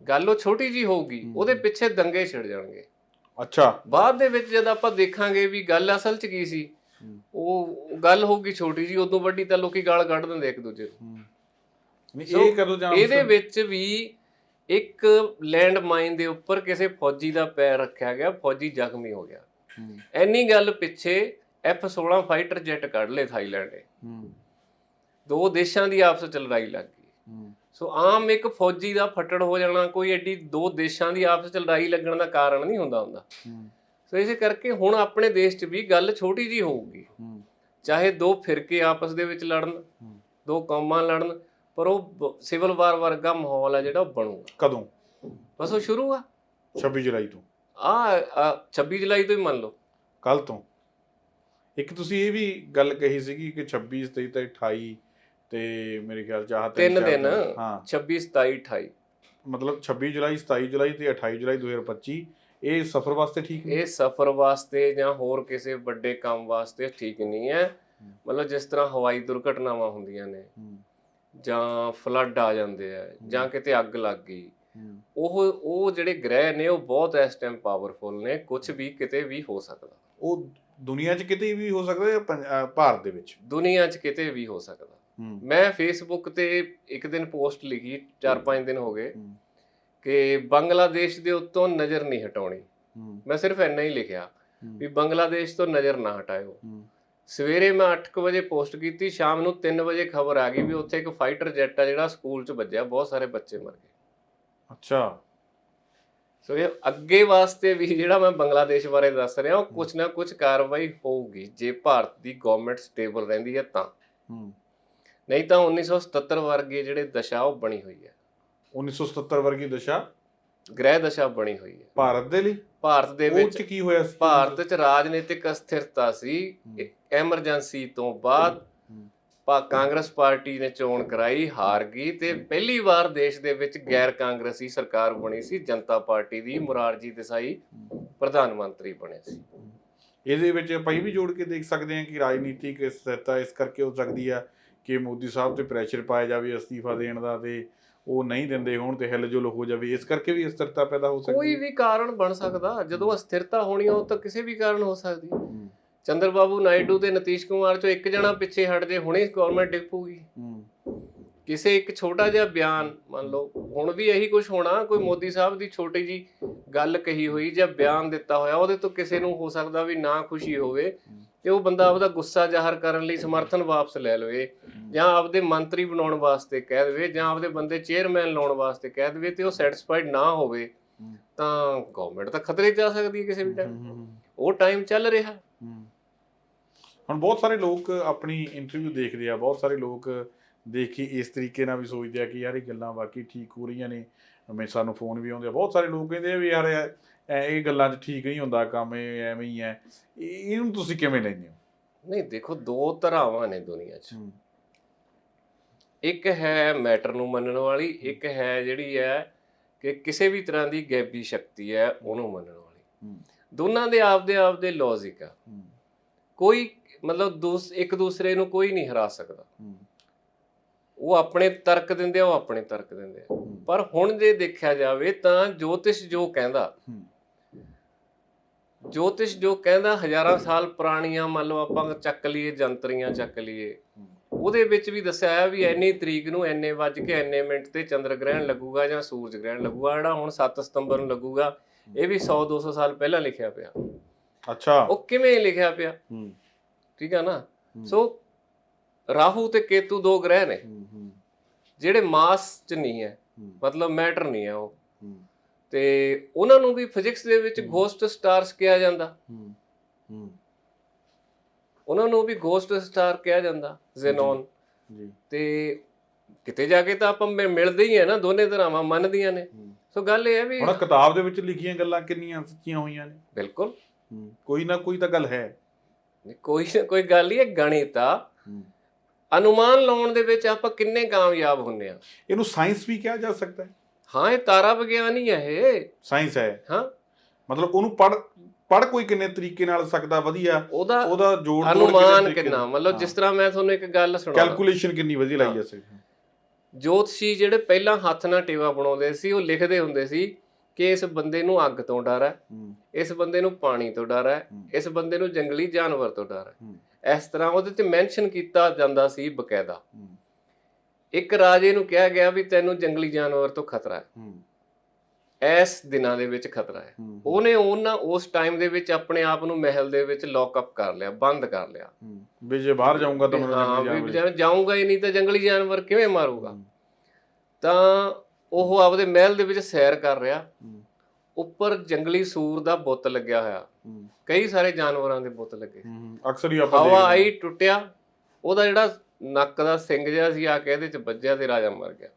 ਗੱਲ ਉਹ ਛੋਟੀ ਜੀ ਹੋਊਗੀ। ਉਹਦੇ ਪਿੱਛੇ ਦੰਗੇ ਛਿੜ ਜਾਣਗੇ। ਅੱਛਾ। ਬਾਅਦ ਦੇ ਵਿੱਚ ਜਦ ਆਪਾਂ ਦੇਖਾਂਗੇ ਵੀ ਗੱਲ ਅਸਲ 'ਚ ਕੀ ਸੀ ਉਹ ਗੱਲ ਹੋਊਗੀ ਛੋਟੀ ਜੀ ਉਦੋਂ ਵੱਡੀ ਤਾਂ ਲੋਕੀ ਗਾਲ ਕੱਢ ਦਿੰਦੇ ਇੱਕ ਦੂਜੇ ਨੂੰ। ਇਹ ਕਦੋਂ ਜਾਣ ਇਹਦੇ ਵਿੱਚ ਵੀ ਇੱਕ ਲੈਂਡ ਮਾਈਨ ਦੇ ਉੱਪਰ ਕਿਸੇ ਫੌਜੀ ਦਾ ਪੈਰ ਰੱਖਿਆ ਗਿਆ ਫੌਜੀ ਜ਼ਖਮੀ ਹੋ ਗਿਆ। ਐਨੀ ਗੱਲ ਪਿੱਛੇ F16 ਫਾਈਟਰ ਜੈਟ ਕੱਢ ਲਏ ਥਾਈਲੈਂਡ ਨੇ। ਦੋ ਦੇਸ਼ਾਂ ਦੀ ਆਪਸ ਵਿੱਚ ਲੜਾਈ ਲੱਗ ਗਈ। ਸੋ ਆਮ ਇੱਕ ਫੌਜੀ ਦਾ ਫੱਟੜ ਹੋ ਜਾਣਾ ਕੋਈ ਐਡੀ ਦੋ ਦੇਸ਼ਾਂ ਦੀ ਆਪਸ ਵਿੱਚ ਲੜਾਈ ਲੱਗਣ ਦਾ ਕਾਰਨ ਨਹੀਂ ਹੁੰਦਾ ਹੁੰਦਾ। ਸੋ ਇਸੇ ਕਰਕੇ ਹੁਣ ਆਪਣੇ ਦੇਸ਼ 'ਚ ਵੀ ਗੱਲ ਛੋਟੀ ਜੀ ਹੋਊਗੀ। ਚਾਹੇ ਦੋ ਫਿਰਕੇ ਆਪਸ ਦੇ ਵਿੱਚ ਲੜਨ। ਦੋ ਕੌਮਾਂ ਲੜਨ ਪਰ ਉਹ ਸਿਵਲ ਵਾਰ ਵਰਗਾ ਮਾਹੌਲ ਹੈ ਜਿਹੜਾ ਉਹ ਬਣੂਗਾ। ਕਦੋਂ? ਬਸ ਉਹ ਸ਼ੁਰੂ ਆ। 26 ਜੁਲਾਈ ਤੋਂ। ਆ 26 ਜੁਲਾਈ ਤੋਂ ਹੀ ਮੰਨ ਲਓ। ਕੱਲ ਤੋਂ। ਇੱਕ ਤੁਸੀਂ ਇਹ ਵੀ ਗੱਲ ਕਹੀ ਸੀਗੀ ਕਿ 26 27 ਤੇ 28 ਤੇ ਮੇਰੇ ਖਿਆਲ ਚ ਆਹ ਤਿੰਨ ਦਿਨ ਹਾਂ। 26 27 28 ਮਤਲਬ 26 ਜੁਲਾਈ 27 ਜੁਲਾਈ ਤੇ 28 ਜੁਲਾਈ 2025 ਇਹ ਸਫ਼ਰ ਵਾਸਤੇ ਠੀਕ ਨਹੀਂ ਇਹ ਸਫ਼ਰ ਵਾਸਤੇ ਜਾਂ ਹੋਰ ਕਿਸੇ ਵੱਡੇ ਕੰਮ ਵਾਸਤੇ ਠੀਕ ਨਹੀਂ ਹੈ। ਮਤਲਬ ਜਿਸ ਤਰ੍ਹਾਂ ਹਵਾਈ ਦੁਰਘਟਨਾਵਾਂ ਹੁੰਦੀਆਂ ਨੇ ਜਾਂ ਫਲੱਡ ਆ ਜਾਂਦੇ ਆ ਜਾਂ ਕਿਤੇ ਅੱਗ ਲੱਗ ਗਈ। ਉਹ ਉਹ ਜਿਹੜੇ ਗ੍ਰਹਿ ਨੇ ਉਹ ਬਹੁਤ ਇਸ ਟਾਈਮ ਪਾਵਰਫੁਲ ਨੇ ਕੁਝ ਵੀ ਕਿਤੇ ਵੀ ਹੋ ਸਕਦਾ। ਉਹ ਦੁਨੀਆ 'ਚ ਕਿਤੇ ਵੀ ਹੋ ਸਕਦਾ ਜਾਂ ਭਾਰਤ ਦੇ ਵਿੱਚ? ਦੁਨੀਆ 'ਚ ਕਿਤੇ ਵੀ ਹੋ ਸਕਦਾ। ਮੈਂ ਫੇਸਬੁੱਕ ਤੇ ਇੱਕ ਦਿਨ ਪੋਸਟ ਲਿਖੀ 4-5 ਦਿਨ ਹੋ ਗਏ ਕਿ ਬੰਗਲਾਦੇਸ਼ ਦੇ ਉੱਤੋਂ ਨਜ਼ਰ ਨਹੀਂ ਹਟਾਉਣੀ। ਮੈਂ ਸਿਰਫ ਇੰਨਾ ਹੀ ਲਿਖਿਆ ਵੀ ਬੰਗਲਾਦੇਸ਼ ਤੋਂ ਨਜ਼ਰ ਨਾ ਹਟਾਇਓ। ਸਵੇਰੇ ਮੈਂ 8:00 ਵਜੇ ਪੋਸਟ ਕੀਤੀ ਸ਼ਾਮ ਨੂੰ 3 ਵਜੇ ਖਬਰ ਆ ਗਈ ਵੀ ਉੱਥੇ ਇੱਕ ਫਾਈਟਰ ਜੈਟ ਆ ਜਿਹੜਾ ਸਕੂਲ 'ਚ ਵੱਜਿਆ ਬਹੁਤ ਸਾਰੇ ਬੱਚੇ ਮਰ ਗਏ। ਅੱਛਾ। ਸੋ ਇਹ ਅੱਗੇ ਵਾਸਤੇ ਵੀ ਜਿਹੜਾ ਮੈਂ ਬੰਗਲਾਦੇਸ਼ ਬਾਰੇ ਦੱਸ ਰਿਹਾ ਉਹ ਕੁਝ ਨਾ ਕੁਝ ਕਾਰਵਾਈ ਹੋਊਗੀ। ਜੇ ਭਾਰਤ ਦੀ ਗਵਰਨਮੈਂਟ ਸਟੇਬਲ ਰਹਿੰਦੀ ਹੈ ਤਾਂ। ਹੂੰ। ਨਹੀਂ ਤਾਂ 1977 ਵਰਗੇ ਜਿਹੜੇ ਦਸ਼ਾ ਉਹ ਬਣੀ ਹੋਈ ਹੈ। 1977 ਵਰਗੀ ਦਸ਼ਾ? ਗ੍ਰਹਿ ਦਸ਼ਾ ਬਣੀ ਹੋਈ ਹੈ। ਭਾਰਤ ਦੇ ਲਈ? ਭਾਰਤ ਦੇ ਉਹ ਵਿੱਚ ਚ ਕੀ ਹੋਇਆ ਸੀ? ਭਾਰਤ 'ਚ ਰਾਜਨੀਤਿਕ ਅਸਥਿਰਤਾ ਸੀ। ਐਮਰਜੈਂਸੀ ਤੋਂ ਬਾਅਦ ਪਾ ਕਾਂਗਰਸ ਪਾਰਟੀ ਨੇ ਚੋਣ ਕਰਾਈ ਹਾਰ ਗਈ ਤੇ ਪਹਿਲੀ ਵਾਰ ਦੇਸ਼ ਦੇ ਵਿੱਚ ਗੈਰ ਕਾਂਗਰਸੀ ਸਰਕਾਰ ਬਣੀ ਸੀ। ਜਨਤਾ ਪਾਰਟੀ ਦੀ ਮੁਰਾਰਜੀ ਦੇਸਾਈ ਪ੍ਰਧਾਨ ਮੰਤਰੀ ਬਣੇ ਸੀ। ਇਹਦੇ ਵਿੱਚ ਆਪਾਂ ਇਹ ਵੀ ਜੋੜ ਕੇ ਦੇਖ ਸਕਦੇ ਹਾਂ ਕਿ ਰਾਜਨੀਤਿਕ ਸਥਿਰਤਾ ਇਸ ਕਰਕੇ ਹੋ ਸਕਦੀ ਆ ਕਿ ਮੋਦੀ ਸਾਹਿਬ ਤੇ ਪ੍ਰੈਸ਼ਰ ਪਾਇਆ ਜਾਵੇ ਅਸਤੀਫਾ ਦੇਣ ਦਾ ਤੇ ਉਹ ਨਹੀਂ ਦਿੰਦੇ ਹੋਣ ਤੇ ਹਿਲਜੁਲ ਹੋ ਜਾਵੇ ਇਸ ਕਰਕੇ ਵੀ ਅਸਥਿਰਤਾ ਪੈਦਾ ਹੋ ਸਕਦੀ ਕੋਈ ਵੀ ਕਾਰਨ ਬਣ ਸਕਦਾ। ਜਦੋਂ ਅਸਥਿਰਤਾ ਹੋਣੀ ਉਹ ਤਾਂ ਕਿਸੇ ਵੀ ਕਾਰਨ ਹੋ ਸਕਦੀ। ਚੰਦਰ ਬਾਬੂ ਨਾਇਡੂ ਤੇ ਨਤੀਸ਼ ਕੁਮਾਰ ਚੋਂ ਇੱਕ ਜਣਾ ਪਿੱਛੇ ਹਟ ਜੇ ਹੁਣੇ ਗਵਰਨਮੈਂਟ ਡਿੱਗ ਪਊਗੀ ਹੂੰ, ਕਿਸੇ ਇੱਕ ਛੋਟਾ ਜਿਹਾ ਬਿਆਨ ਮੰਨ ਲਓ ਹੁਣ ਵੀ ਇਹੀ ਕੁਝ ਹੋਣਾ ਕੋਈ ਮੋਦੀ ਸਾਹਿਬ ਦੀ ਛੋਟੀ ਜੀ ਗੱਲ ਕਹੀ ਹੋਈ ਜਾਂ ਬਿਆਨ ਦਿੱਤਾ ਹੋਇਆ ਉਹਦੇ ਤੋਂ ਕਿਸੇ ਨੂੰ ਹੋ ਸਕਦਾ ਵੀ ਨਾ ਖੁਸ਼ੀ ਹੋਵੇ। ਤੇ ਉਹ ਬੰਦਾ ਆਪਦਾ ਗੁੱਸਾ ਜ਼ਾਹਰ ਕਰਨ ਲਈ ਸਮਰਥਨ ਵਾਪਸ ਲੈ ਲਵੇ ਜਾਂ ਆਪਦੇ ਮੰਤਰੀ ਬਣਾਉਣ ਵਾਸਤੇ ਕਹਿ ਦੇਵੇ ਜਾਂ ਆਪਦੇ ਬੰਦੇ ਚੇਅਰਮੈਨ ਲਾਉਣ ਵਾਸਤੇ ਕਹਿ ਦੇਵੇ ਤੇ ਉਹ ਸੈਟੀਸਫਾਈਡ ਨਾ ਹੋਵੇ। ਤਾਂ ਗਵਰਨਮੈਂਟ ਤਾਂ ਖਤਰੇ 'ਚ ਜਾ ਸਕਦੀ ਹੈ ਕਿਸੇ ਵੀ ਟਾਈਮ ਉਹ ਟਾਈਮ ਚੱਲ ਰਿਹਾ। ਹੁਣ ਬਹੁਤ ਸਾਰੇ ਲੋਕ ਆਪਣੀ ਇੰਟਰਵਿਊ ਦੇਖਦੇ ਆ ਬਹੁਤ ਸਾਰੇ ਲੋਕ ਦੇਖ ਕੇ ਇਸ ਤਰੀਕੇ ਨਾਲ ਵੀ ਸੋਚਦੇ ਆ ਕਿ ਯਾਰ ਇਹ ਗੱਲਾਂ ਵਾਕਈ ਠੀਕ ਹੋ ਰਹੀਆਂ ਨੇ ਮੈਂ ਸਾਨੂੰ ਫੋਨ ਵੀ ਆਉਂਦੇ ਆ ਬਹੁਤ ਸਾਰੇ ਲੋਕ ਕਹਿੰਦੇ ਆ ਵੀ ਯਾਰ ਇਹ- ਗੱਲਾਂ 'ਚ ਠੀਕ ਨਹੀਂ ਹੁੰਦਾ ਕੰਮ ਇਹ ਐਵੇਂ ਹੀ ਹੈ। ਇਹ- ਇਹਨੂੰ ਤੁਸੀਂ ਕਿਵੇਂ ਲੈਂਦੇ ਹੋ? ਨਹੀਂ ਦੇਖੋ ਦੋ ਧਰਾਵਾਂ ਨੇ ਦੁਨੀਆ 'ਚ। ਇੱਕ ਹੈ ਮੈਟਰ ਨੂੰ ਮੰਨਣ ਵਾਲੀ ਇੱਕ ਹੈ ਜਿਹੜੀ ਹੈ ਕਿ ਕਿਸੇ ਵੀ ਤਰ੍ਹਾਂ ਦੀ ਗੈਬੀ ਸ਼ਕਤੀ ਹੈ ਉਹਨੂੰ ਮੰਨਣ ਵਾਲੀ। ਦੋਨਾਂ ਦੇ ਆਪਦੇ ਆਪਦੇ ਲੌਜੀਕ ਆ। ਕੋਈ ਮਤਲਬ ਦੂਸ ਇੱਕ ਦੂਸਰੇ ਨੂੰ ਕੋਈ ਨਹੀਂ ਹਰਾ ਸਕਦਾ। ਉਹ ਆਪਣੇ ਤਰਕ ਦਿੰਦੇ ਆ ਉਹ ਆਪਣੇ ਤਰਕ ਦਿੰਦੇ ਆ। ਪਰ ਹੁਣ ਜੇ ਦੇਖਿਆ ਜਾਵੇ ਤਾਂ ਜੋਤਿਸ਼ ਜੋ ਕਹਿੰਦਾ ਜੋਤਿਸ਼ ਜੋ ਕਹਿੰਦਾ ਹਜ਼ਾਰਾਂ ਸਾਲ ਪੁਰਾਣੀਆਂ ਮੰਨ ਲਓ ਆਪਾਂ ਚੱਕ ਲਈਏ ਜੰਤਰੀਆਂ ਚੱਕ ਲਈਏ ਉਹਦੇ ਵਿੱਚ ਵੀ ਦੱਸਿਆ ਹੈ ਵੀ ਐਨੀ ਤਰੀਕ ਨੂੰ ਐਨੇ ਵੱਜ ਕੇ ਐਨੇ ਮਿੰਟ ਤੇ ਚੰਦਰ ਗ੍ਰਹਿਣ ਲੱਗੂਗਾ ਜਾਂ ਸੂਰਜ ਗ੍ਰਹਿਣ ਲੱਗੂਗਾ ਜਿਹੜਾ ਹੁਣ 7 ਸਤੰਬਰ ਨੂੰ ਲੱਗੂਗਾ ਇਹ ਵੀ 100 200 ਸਾਲ ਪਹਿਲਾਂ ਲਿਖਿਆ ਪਿਆ। ਅੱਛਾ। ਉਹ ਕਿਵੇਂ ਲਿਖਿਆ ਪਿਆ? ਠੀਕ ਆ ਨਾ? ਸੋ ਰਾਹੂ ਤੇ ਕੇਤੂ ਦੋ ਗ੍ਰਹਿ ਨੇ ਜਿਹੜੇ ਮਾਸ ਚ ਨਹੀਂ ਹੈ। ਮਤਲਬ ਮੈਟਰ ਨਹੀਂ ਹੈ ਉਹ। ਤੇ ਉਹਨਾਂ ਨੂੰ ਵੀ ਫਿਜ਼ਿਕਸ ਦੇ ਵਿੱਚ। ਗੋਸਟ ਸਟਾਰਸ ਕਿਹਾ ਜਾਂਦਾ। ਹੂੰ, ਹੂੰ, ਉਹਨਾਂ ਨੂੰ ਵੀ ਗੋਸਟ ਸਟਾਰ ਕਿਹਾ ਜਾਂਦਾ ਜ਼ੈਨੋਨ। ਜੀ। ਤੇ ਕਿਤੇ ਜਾ ਕੇ ਤਾਂ ਆਪਾਂ ਮਿਲਦੇ ਹੀ ਆ ਨਾ ਦੋਨੇ ਧਰਾਵਾਂ ਮੰਨਦੀਆਂ ਨੇ। ਸੋ ਗੱਲ ਇਹ ਹੈ ਵੀ ਹੁਣ ਕਿਤਾਬ ਦੇ ਵਿੱਚ ਲਿਖੀਆਂ ਗੱਲਾਂ ਕਿੰਨੀਆਂ ਸੱਚੀਆਂ ਹੋਈਆਂ ਨੇ। ਬਿਲਕੁਲ। ਕੋਈ ਨਾ ਕੋਈ ਤਾਂ ਗੱਲ ਹੈ। ਕੋਈ ਨਾ ਕੋਈ ਗੱਲ ਹੀ ਹੈ ਗਣਿਤ ਆ। ਅਨੁਮਾਨ ਲਾਉਣ ਦੇ ਵਿੱਚ ਆਪਾਂ ਕਿੰਨੇ ਕਾਮਯਾਬ ਹੁੰਨੇ ਆ ਇਹਨੂੰ ਸਾਇੰਸ ਵੀ ਕਿਹਾ ਜਾ ਸਕਦਾ ਹੈ। ਹਾਂ ਇਹ ਤਾਰਾ ਵਿਗਿਆਨ ਹੀ ਹੈ ਇਹ। ਸਾਇੰਸ ਹੈ। ਹਾਂ। ਮਤਲਬ ਉਹਨੂੰ ਪੜ ਪੜ ਕੋਈ ਕਿੰਨੇ ਤਰੀਕੇ ਨਾਲ ਸਕਦਾ ਵਧੀਆ। ਉਹਦਾ ਉਹਦਾ ਜੋੜ ਤੋੜ ਅਨੁਮਾਨ ਕਿੰਨਾ? ਮਤਲਬ ਜਿਸ ਤਰ੍ਹਾਂ ਮੈਂ ਤੁਹਾਨੂੰ ਇੱਕ ਗੱਲ ਸੁਣਾਉਂਦਾ ਕੈਲਕੂਲੇਸ਼ਨ ਕਿੰਨੀ ਵਧੀਆ ਲਾਈ ਸਕਦੀ ਜੋਤਸ਼ੀ ਜਿਹੜੇ ਪਹਿਲਾਂ ਹੱਥ ਨਾਲ ਟੇਵਾ ਬਣਾਉਂਦੇ ਸੀ ਉਹ ਲਿਖਦੇ ਹੁੰਦੇ ਸੀ ਕਿ ਇਸ ਬੰਦੇ ਨੂੰ ਅੱਗ ਤੋਂ ਡਰ ਹੈ ਇਸ ਬੰਦੇ ਨੂੰ ਪਾਣੀ ਤੋਂ ਡਰ ਹੈ। ਇਸ ਬੰਦੇ ਨੂੰ ਜੰਗਲੀ ਜਾਨਵਰ ਤੋਂ ਡਰ ਹੈ। ਇਸ ਤਰ੍ਹਾਂ ਉਹਦੇ ਤੇ ਮੈਂਸ਼ਨ ਕੀਤਾ ਜਾਂਦਾ ਸੀ ਬਕਾਇਦਾ। ਇੱਕ ਰਾਜੇ ਨੂੰ ਕਿਹਾ ਗਿਆ ਵੀ ਤੈਨੂੰ ਜੰਗਲੀ ਜਾਨਵਰ ਤੋਂ ਖਤਰਾ ਹੈ। ਇਸ ਦਿਨਾਂ ਦੇ ਵਿੱਚ ਖਤਰਾ ਹੈ। ਉਹਨੇ ਉਹਨਾਂ ਉਸ ਟਾਈਮ ਦੇ ਵਿੱਚ ਆਪਣੇ ਆਪ ਨੂੰ ਮਹਿਲ ਦੇ ਵਿੱਚ ਲੌਕ ਅਪ ਕਰ ਲਿਆ ਬੰਦ ਕਰ ਲਿਆ। ਵੀ ਜੇ ਬਾਹਰ ਜਾਊਂਗਾ ਤਾਂ ਮੈਨੂੰ ਜੰਗਲੀ ਵੀ ਜਾਨਵਰ ਜੇ ਜਾਊਂਗਾ ਹੀ ਨਹੀਂ ਤਾਂ ਜੰਗਲੀ ਜਾਨਵਰ ਕਿਵੇਂ ਮਾਰੂਗਾ? ਤਾਂ ਉਹ ਆਪਦੇ ਮਹਿਲ ਦੇ ਵਿੱਚ ਸੈਰ ਕਰ ਰਿਹਾ। ਉੱਪਰ ਜੰਗਲੀ ਸੂਰ ਦਾ ਬੁੱਤ ਲੱਗਿਆ ਹੋਇਆ। ਕਈ ਸਾਰੇ ਜਾਨਵਰਾਂ ਦੇ ਬੁੱਤ ਲੱਗੇ। ਅਕਸਰ ਹੀ ਆਪਾਂ ਹਵਾ ਆਈ ਟੁੱਟਿਆ। ਉਹਦਾ ਜਿਹੜਾ ਨੱਕ ਦਾ ਸਿੰਗ ਜਿਹਾ ਸੀ ਆ ਕੇ ਇਹਦੇ ਚ ਵੱਜਿਆ ਤੇ ਰਾਜਾ ਮਰ ਗਿਆ।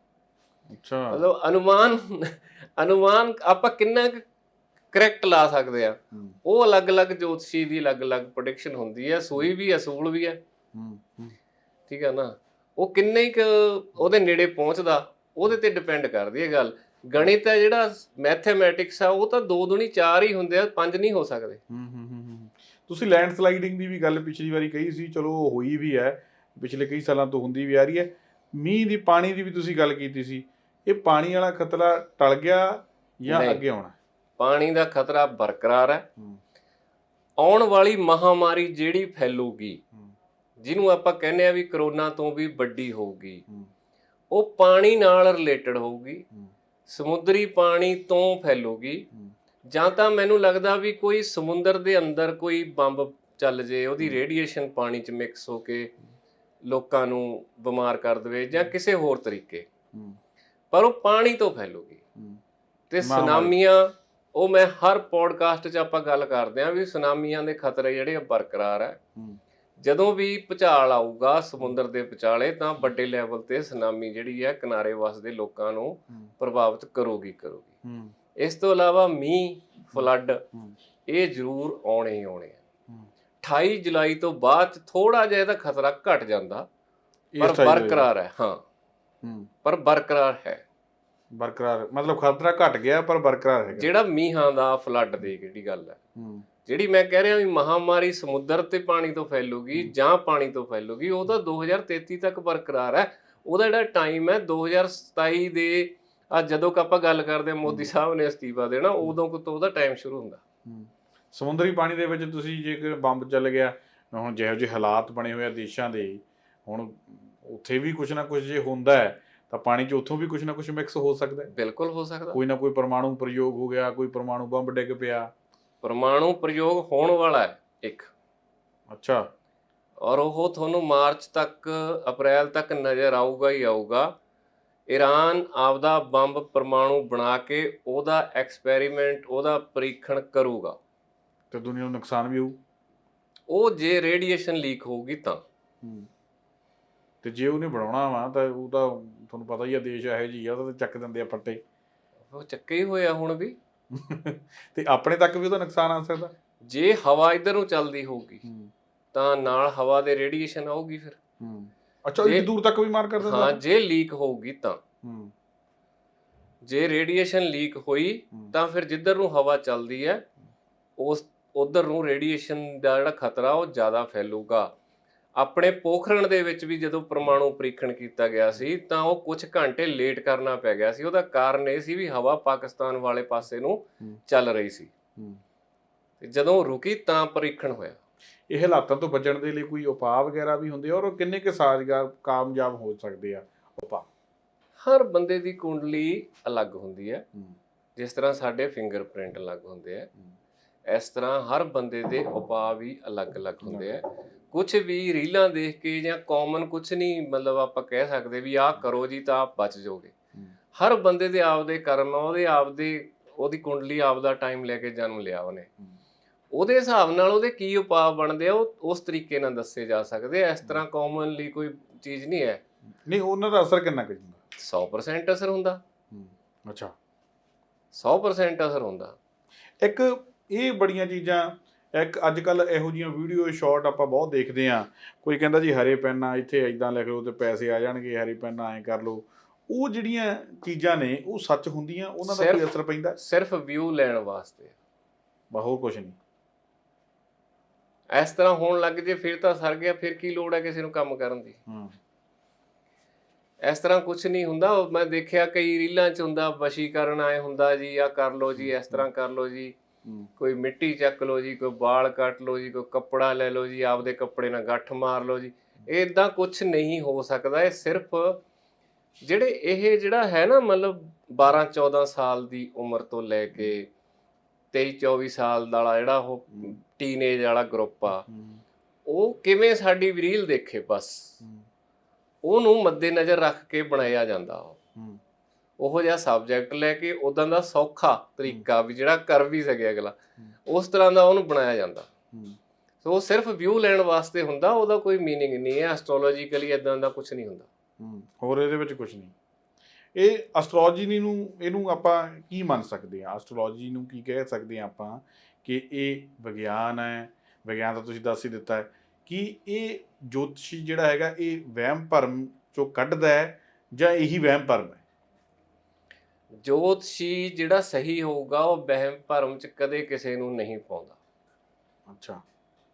ਅੱਛਾ। ਮਤਲਬ ਅਨੁਮਾਨ ਅਨੁਮਾਨ ਆਪਾਂ ਕਿੰਨਾ ਕਰੈਕਟ ਲਾ ਸਕਦੇ ਆ ਉਹ ਅਲੱਗ-ਅਲੱਗ ਜੋਤਸ਼ੀ ਦੀ ਅਲੱਗ-ਅਲੱਗ ਪ੍ਰੈਡਿਕਸ਼ਨ ਹੁੰਦੀ ਹੈ ਸੂਈ ਵੀ ਅਸੂਲ ਵੀ ਹੈ। ਠੀਕ ਹੈ ਨਾ? ਉਹ ਕਿੰਨੇ ਕੁ ਉਹਦੇ ਨੇੜੇ ਪਹੁੰਚਦਾ ਉਹਦੇ ਤੇ ਡਿਪੈਂਡ ਕਰਦੀ ਹੈ ਗੱਲ। ਗਣਿਤ ਹੈ ਜਿਹੜਾ ਮੈਥਮੈਟਿਕਸ ਆ ਉਹ ਤਾਂ 2 ਦੁਨੀ 4 ਹੀ ਹੁੰਦੇ ਆ 5 ਨਹੀਂ ਹੋ ਸਕਦੇ। ਹੂੰ, ਹੂੰ, ਹੂੰ, ਹੂੰ। ਤੁਸੀਂ ਲੈਂਡ ਸਲਾਈਡਿੰਗ ਦੀ ਵੀ ਗੱਲ ਪਿਛਲੀ ਵਾਰੀ ਕਹੀ ਸੀ ਚਲੋ ਹੋਈ ਵੀ ਹੈ। ਪਿਛਲੇ ਕਈ ਸਾਲਾਂ ਤੋਂ ਹੁੰਦੀ ਵੀ ਆ ਰਹੀ ਹੈ। ਮੀਂਹ ਦੀ ਪਾਣੀ ਦੀ ਵੀ ਤੁਸੀਂ ਗੱਲ ਕੀਤੀ ਸੀ। ਇਹ ਪਾਣੀ ਵਾਲਾ ਖਤਰਾ ਟਲ ਗਿਆ ਜਾਂ। ਅੱਗੇ ਆਉਣਾ? ਪਾਣੀ ਦਾ ਖਤਰਾ ਬਰਕਰਾਰ ਹੈ। ਆਉਣ ਵਾਲੀ ਮਹਾਮਾਰੀ ਜਿਹੜੀ ਫੈਲੂਗੀ ਜਿਹਨੂੰ ਆਪਾਂ ਕਹਿੰਦੇ ਆ ਵੀ ਕਰੋਨਾ ਤੋਂ ਵੀ ਵੱਡੀ ਹੋਊਗੀ ਉਹ ਪਾਣੀ ਨਾਲ ਰਿਲੇਟਡ ਹੋਊਗੀ। ਸਮੁੰਦਰੀ ਪਾਣੀ ਤੋਂ ਫੈਲੂਗੀ। ਜਾਂ ਤਾਂ ਮੈਨੂੰ ਲੱਗਦਾ ਵੀ ਕੋਈ ਸਮੁੰਦਰ ਦੇ ਅੰਦਰ ਕੋਈ ਬੰਬ ਚੱਲ ਜੇ ਉਹਦੀ। ਰੇਡੀਏਸ਼ਨ ਪਾਣੀ 'ਚ ਮਿਕਸ ਹੋ ਕੇ ਲੋਕਾਂ ਨੂੰ ਬਿਮਾਰ ਕਰ ਦੇਵੇ ਜਾਂ ਕਿਸੇ ਹੋਰ ਤਰੀਕੇ। ਪਰ ਉਹ ਪਾਣੀ ਤੋਂ ਫੈਲੂਗੀ। ਤੇ। ਸੁਨਾਮੀਆਂ ਉਹ ਮੈਂ ਹਰ ਪੋਡਕਾਸਟ 'ਚ ਆਪਾਂ ਗੱਲ ਕਰਦੇ ਆਂ ਵੀ ਸੁਨਾਮੀਆਂ ਦੇ ਖਤਰੇ ਜਿਹੜੇ ਆ ਬਰਕਰਾਰ ਹੈ। ਜਦੋਂ ਵੀ ਭੁਚਾਲ ਆਊਗਾ ਸਮੁੰਦਰ ਦੇ ਵਿਚਾਲੇ ਤਾਂ ਵੱਡੇ ਲੈਵਲ ਤੇ ਸੁਨਾਮੀ ਜਿਹੜੀ ਹੈ ਕਿਨਾਰੇ ਵਸਦੇ ਲੋਕਾਂ ਨੂੰ ਪ੍ਰਭਾਵਿਤ ਕਰੂਗੀ ਕਰੂਗੀ। ਇਸ ਤੋਂ ਇਲਾਵਾ ਮੀਂਹ ਫਲੱਡ ਇਹ ਜ਼ਰੂਰ ਆਉਣੇ ਹੀ ਆਉਣੇ। 28 ਜੁਲਾਈ ਤੋਂ ਬਾਅਦ ਥੋੜਾ ਜਿਹਾ ਇਹਦਾ ਖਤਰਾ ਘਟ ਜਾਂਦਾ ਪਰ ਬਰਕਰਾਰ ਹੈ ਹਾਂ। ਹੂੰ, ਪਰ ਬਰਕਰਾਰ ਹੈ। ਬਰਕਰਾਰ ਮਤਲਬ ਖਤਰਾ ਘਟ ਗਿਆ ਪਰ ਬਰਕਰਾਰ ਹੈਗਾ। ਜਿਹੜਾ ਮੀਂਹਾਂ ਦਾ ਫਲੱਡ ਦੀ ਜਿਹੜੀ ਗੱਲ ਹੈ। ਹੂੰ, ਜਿਹੜੀ ਮੈਂ ਕਹਿ ਰਿਹਾ ਵੀ ਮਹਾਮਾਰੀ ਸਮੁੰਦਰ ਤੇ ਪਾਣੀ ਤੋਂ ਫੈਲੂਗੀ ਹੂੰ। ਜਾਂ ਪਾਣੀ ਤੋਂ ਫੈਲੂਗੀ ਉਹ ਤਾਂ 2033 ਤੱਕ ਬਰਕਰਾਰ ਹੈ। ਉਹਦਾ ਜਿਹੜਾ ਟਾਈਮ ਹੈ 2027 ਦੇ ਆ ਜਦੋਂ ਕ ਆਪਾਂ ਗੱਲ ਕਰਦੇ ਹਾਂ ਮੋਦੀ ਸਾਹਿਬ ਨੇ ਅਸਤੀਫਾ ਦੇਣਾ ਉਦੋਂ ਤੋਂ ਉਹਦਾ ਟਾਈਮ ਸ਼ੁਰੂ ਹੁੰਦਾ। ਹੂੰ। ਸਮੁੰਦਰੀ ਪਾਣੀ ਦੇ ਵਿੱਚ ਤੁਸੀਂ ਜੇ ਬੰਬ ਚੱਲ ਗਿਆ ਹੁਣ ਜਿਹੋ ਜਿਹੇ ਹਾਲਾਤ ਬਣੇ ਹੋਏ ਆ ਦੇਸ਼ਾਂ ਦੇ ਹੁਣ ਉੱਥੇ ਵੀ ਕੁਝ ਨਾ ਕੁਝ ਜੇ ਹੁੰਦਾ ਹੈ ਤਾਂ ਪਾਣੀ 'ਚ ਉੱਥੋਂ ਵੀ ਕੁਝ ਨਾ ਕੁਝ ਮਿਕਸ ਹੋ ਸਕਦਾ ਹੈ। ਬਿਲਕੁਲ ਹੋ ਸਕਦਾ। ਕੋਈ ਨਾ ਕੋਈ ਪਰਮਾਣੂ ਪ੍ਰਯੋਗ ਹੋ ਗਿਆ ਕੋਈ ਪਰਮਾਣੂ ਬੰਬ ਡਿੱਗ ਪਿਆ। ਪਰਮਾਣੂ ਪ੍ਰਯੋਗ ਹੋਣ ਵਾਲਾ ਹੈ ਇੱਕ। ਅੱਛਾ। ਔਰ ਉਹ ਤੁਹਾਨੂੰ ਮਾਰਚ ਤੱਕ ਅਪ੍ਰੈਲ ਤੱਕ ਨਜ਼ਰ ਆਊਗਾ ਹੀ ਆਊਗਾ। ਈਰਾਨ ਆਪਦਾ ਬੰਬ ਪਰਮਾਣੂ ਬਣਾ ਕੇ ਉਹਦਾ ਐਕਸਪੈਰੀਮੈਂਟ ਉਹਦਾ ਪਰੀਖਣ ਕਰੂਗਾ। ਤੇ ਦੁਨੀਆ ਨੂੰ ਨੁਕਸਾਨ ਵੀ ਹੋਊ। ਉਹ ਜੇ ਰੇਡੀਏਸ਼ਨ ਲੀਕ ਹੋਊਗੀ ਤਾਂ। ਤੇ ਜੇ ਉਹਨੇ ਬਣਾਉਣਾ ਵਾ ਤਾਂ ਉਹ ਤਾਂ ਤੁਹਾਨੂੰ ਪਤਾ ਹੀ ਆ ਦੇਸ਼ ਇਹੋ ਜਿਹੀ ਆ ਉਹਦਾ ਤਾਂ ਚੱਕ ਦਿੰਦੇ ਆ ਫੱਟੇ। ਉਹ ਚੱਕੇ ਹੀ ਹੋਇਆ ਹੁਣ ਵੀ। (laughs) ਤੇ ਆਪਣੇ ਤੱਕ ਵੀ ਉਹਦਾ ਨੁਕਸਾਨ ਆ ਸਕਦਾ। ਜੇ ਹਵਾ ਇਧਰ ਨੂੰ ਚੱਲਦੀ ਹੋਊਗੀ ਤਾਂ ਨਾਲ ਹਵਾ ਦੇ ਰੇਡੀਏਸ਼ਨ ਆਊਗੀ ਫਿਰ। ਹੂੰ। ਅੱਛਾ ਇਹ ਜੇ- ਦੂਰ ਤੱਕ ਵੀ ਮਾਰ ਕਰ ਦਿੰਦਾ। ਹਾਂ ਜੇ ਲੀਕ ਹੋਊਗੀ ਤਾਂ। ਹੂੰ। ਜੇ ਰੇਡੀਏਸ਼ਨ ਲੀਕ ਹੋਈ ਹੂੰ। ਤਾਂ ਫਿਰ ਜਿੱਧਰ ਨੂੰ ਹਵਾ ਚੱਲਦੀ ਹੈ ਉਸ ਉਧਰ ਨੂੰ ਰੇਡੀਏਸ਼ਨ ਦਾ ਜਿਹੜਾ ਖਤਰਾ ਉਹ ਜ਼ਿਆਦਾ ਫੈਲੂਗਾ। ਆਪਣੇ ਪੋਖਰਣ ਦੇ ਵਿੱਚ ਵੀ ਜਦੋਂ ਪਰਮਾਣੂ ਪਰੀਖਣ ਕੀਤਾ ਗਿਆ ਸੀ ਤਾਂ ਉਹ ਕੁਝ ਘੰਟੇ ਲੇਟ ਕਰਨਾ ਪੈ ਗਿਆ ਸੀ। ਉਹਦਾ ਕਾਰਨ ਇਹ ਸੀ ਵੀ ਹਵਾ ਪਾਕਿਸਤਾਨ ਵਾਲੇ ਪਾਸੇ ਨੂੰ। ਚੱਲ ਰਹੀ ਸੀ। ਤੇ ਜਦੋਂ ਰੁਕੀ ਤਾਂ ਪਰੀਖਣ ਹੋਇਆ। ਇਹ ਹਾਲਾਤਾਂ ਤੋਂ ਬਚਣ ਦੇ ਲਈ ਕੋਈ ਉਪਾਅ ਵਗੈਰਾ ਵੀ ਹੁੰਦੇ ਔਰ ਉਹ ਕਿੰਨੇ ਕੁ ਸਾਜ਼ਗਾਰ ਕਾਮਯਾਬ ਹੋ ਸਕਦੇ ਆ ਉਪਾਅ? ਹਰ ਬੰਦੇ ਦੀ ਕੁੰਡਲੀ ਅਲੱਗ ਹੁੰਦੀ ਹੈ। ਜਿਸ ਤਰ੍ਹਾਂ ਸਾਡੇ ਫਿੰਗਰਪ੍ਰਿੰਟ ਅਲੱਗ ਹੁੰਦੇ ਆ। ਇਸ ਤਰ੍ਹਾਂ ਹਰ ਬੰਦੇ ਦੇ ਉਪਾਅ ਵੀ ਅਲੱਗ-ਅਲੱਗ ਹੁੰਦੇ ਆ। ਕੁਝ ਵੀ ਰੀਲਾਂ ਦੇਖ ਕੇ ਜਾਂ ਕਾਮਨ ਕੁਝ ਨਹੀਂ ਮਤਲਬ ਆਪਾਂ ਕਹਿ ਸਕਦੇ ਵੀ ਆਹ ਕਰੋ ਜੀ ਤਾਂ ਆਪ ਬਚ ਜਾਓਗੇ। ਹਰ ਬੰਦੇ ਦੇ ਆਪਦੇ ਕਰਮ ਆ ਉਹਦੇ ਆਪਦੇ ਉਹਦੀ ਕੁੰਡਲੀ ਆਪਦਾ ਟਾਈਮ ਲੈ ਕੇ ਜਨਮ ਲਿਆ ਉਹਨੇ। ਉਹਦੇ ਹਿਸਾਬ ਨਾਲ ਉਹਦੇ ਕੀ ਉਪਾਅ ਬਣਦੇ ਆ ਉਹ ਉਸ ਤਰੀਕੇ ਨਾਲ ਦੱਸੇ ਜਾ ਸਕਦੇ ਆ। ਇਸ ਤਰ੍ਹਾਂ ਕਾਮਨਲੀ ਕੋਈ ਚੀਜ਼ ਨਹੀਂ ਹੈ। ਨਹੀਂ ਉਹਨਾਂ ਦਾ ਅਸਰ ਕਿੰਨਾ ਕੁ ਹੁੰਦਾ? 100% ਅਸਰ ਹੁੰਦਾ। ਅੱਛਾ। 100% ਅਸਰ ਹੁੰਦਾ। ਇੱਕ ਇਹ ਬੜੀਆਂ ਚੀਜ਼ਾਂ ਇੱਕ ਅੱਜ ਕੱਲ ਇਹੋ ਜੀਆਂ ਵੀਡੀਓ ਸ਼ਾਰਟ ਆਪਾਂ ਬਹੁਤ ਦੇਖਦੇ ਆ ਕੋਈ ਕਹਿੰਦਾ ਜੀ ਹਰੇ ਪੈਨ ਆ ਇੱਥੇ ਐਦਾਂ ਲਿਖ ਲਓ ਤੇ ਪੈਸੇ ਆ ਜਾਣਗੇ ਹਰੇ ਪੈਨ ਐਂ ਕਰ ਲਓ। ਉਹ ਜਿਹੜੀਆਂ ਚੀਜ਼ਾਂ ਨੇ ਉਹ ਸੱਚ ਹੁੰਦੀਆਂ ਉਹਨਾਂ ਦਾ ਕੋਈ ਸਿਰਫ- ਅਸਰ ਪੈਂਦਾ? ਸਿਰਫ ਵਿਊ ਲੈਣ ਵਾਸਤੇ। ਬਾ ਹੋਰ ਕੁਝ ਨਹੀਂ। ਇਸ ਤਰ੍ਹਾਂ ਹੋਣ ਲੱਗ ਜੇ ਫਿਰ ਤਾਂ ਸਰ ਗਿਆ ਫਿਰ ਕੀ ਲੋੜ ਹੈ ਕਿਸੇ ਨੂੰ ਕੰਮ ਕਰਨ ਦੀ? ਹੂੰ। ਇਸ ਤਰ੍ਹਾਂ ਕੁਝ ਨਹੀਂ ਹੁੰਦਾ ਮੈਂ ਦੇਖਿਆ ਕਈ ਰੀਲਾਂ 'ਚ ਹੁੰਦਾ ਵਸ਼ੀਕਰਨ ਆਏ ਹੁੰਦਾ ਜੀ ਆ ਕਰ ਲਓ ਜੀ ਇਸ ਤਰ੍ਹਾਂ ਕਰ ਲਓ ਜੀ। ਕੋਈ ਮਿੱਟੀ ਚੱਕ ਲਓ ਜੀ ਕੋਈ ਵਾਲ ਕੱਟ ਲਓ ਜੀ ਕੋਈ ਕੱਪੜਾ ਲੈ ਲਓ ਜੀ ਆਪਦੇ ਕੱਪੜੇ ਨਾਲ ਗੱਠ ਮਾਰ ਲਓ ਜੀ। ਇਦਾਂ ਕੁਝ ਨਹੀਂ ਹੋ ਸਕਦਾ ਇਹ ਸਿਰਫ ਜਿਹੜੇ ਇਹ ਜਿਹੜਾ ਹੈ ਨਾ ਮਤਲਬ 12 14 ਸਾਲ ਦੀ ਉਮਰ ਤੋਂ ਲੈ ਕੇ 23 24 ਸਾਲ ਦਾ ਵਾਲਾ ਜਿਹੜਾ ਉਹ ਟੀਨੇਜ ਵਾਲਾ ਗਰੁੱਪ ਆ ਉਹ ਕਿਵੇਂ ਸਾਡੀ ਰੀਲ ਦੇਖੇ ਬਸ। ਉਹਨੂੰ ਮੱਦੇ ਨਜ਼ਰ ਰੱਖ ਕੇ ਬਣਾਇਆ ਜਾਂਦਾ ਉਹ। ਉਹੋ ਜਿਹਾ ਸਬਜੈਕਟ ਲੈ ਕੇ ਉਦਾਂ ਦਾ ਸੌਖਾ ਤਰੀਕਾ ਵੀ ਜਿਹੜਾ ਕਰ ਵੀ ਸਕੇ ਅਗਲਾ ਉਸ ਤਰ੍ਹਾਂ ਦਾ ਉਹਨੂੰ ਬਣਾਇਆ ਜਾਂਦਾ ਹੂੰ। ਸੋ ਉਹ ਸਿਰਫ ਵਿਊ ਲੈਣ ਵਾਸਤੇ ਹੁੰਦਾ ਉਹਦਾ ਕੋਈ मीनिंग ਨਹੀਂ ਹੈ ਐਸਟ੍ਰੋਲੋਜੀਕਲੀ ਇਦਾਂ ਦਾ ਕੁਝ ਨਹੀਂ ਹੁੰਦਾ ਹੂੰ, ਹੋਰ ਇਹਦੇ ਵਿੱਚ ਕੁਝ ਨਹੀਂ ਇਹ ਐਸਟ੍ਰੋਲੋਜੀ ਨੂੰ ਇਹਨੂੰ ਆਪਾਂ ਕੀ ਮੰਨ ਸਕਦੇ ਆ ਐਸਟ੍ਰੋਲੋਜੀ ਨੂੰ ਕੀ ਕਹਿ ਸਕਦੇ ਆ ਆਪਾਂ ਕਿ ਇਹ ਵਿਗਿਆਨ ਹੈ ਵਿਗਿਆਨ ਤਾਂ ਤੁਸੀਂ ਦੱਸ ਹੀ ਦਿੱਤਾ ਹੈ ਕਿ ਇਹ ਜੋਤਸ਼ੀ ਜਿਹੜਾ ਹੈਗਾ ਇਹ ਵਹਿਮ ਭਰਮ ਚੋਂ ਕੱਢਦਾ ਹੈ ਜਾਂ ਇਹੀ ਵਹਿਮ ਭਰਮ ਹੈ ਜੋਤਸ਼ੀ ਜਿਹੜਾ ਸਹੀ ਹੋਊਗਾ ਉਹ ਵਹਿਮ ਭਰਮ ਚ ਕਦੇ ਕਿਸੇ ਨੂੰ ਨਹੀਂ ਪਾਉਂਦਾ ਅੱਛਾ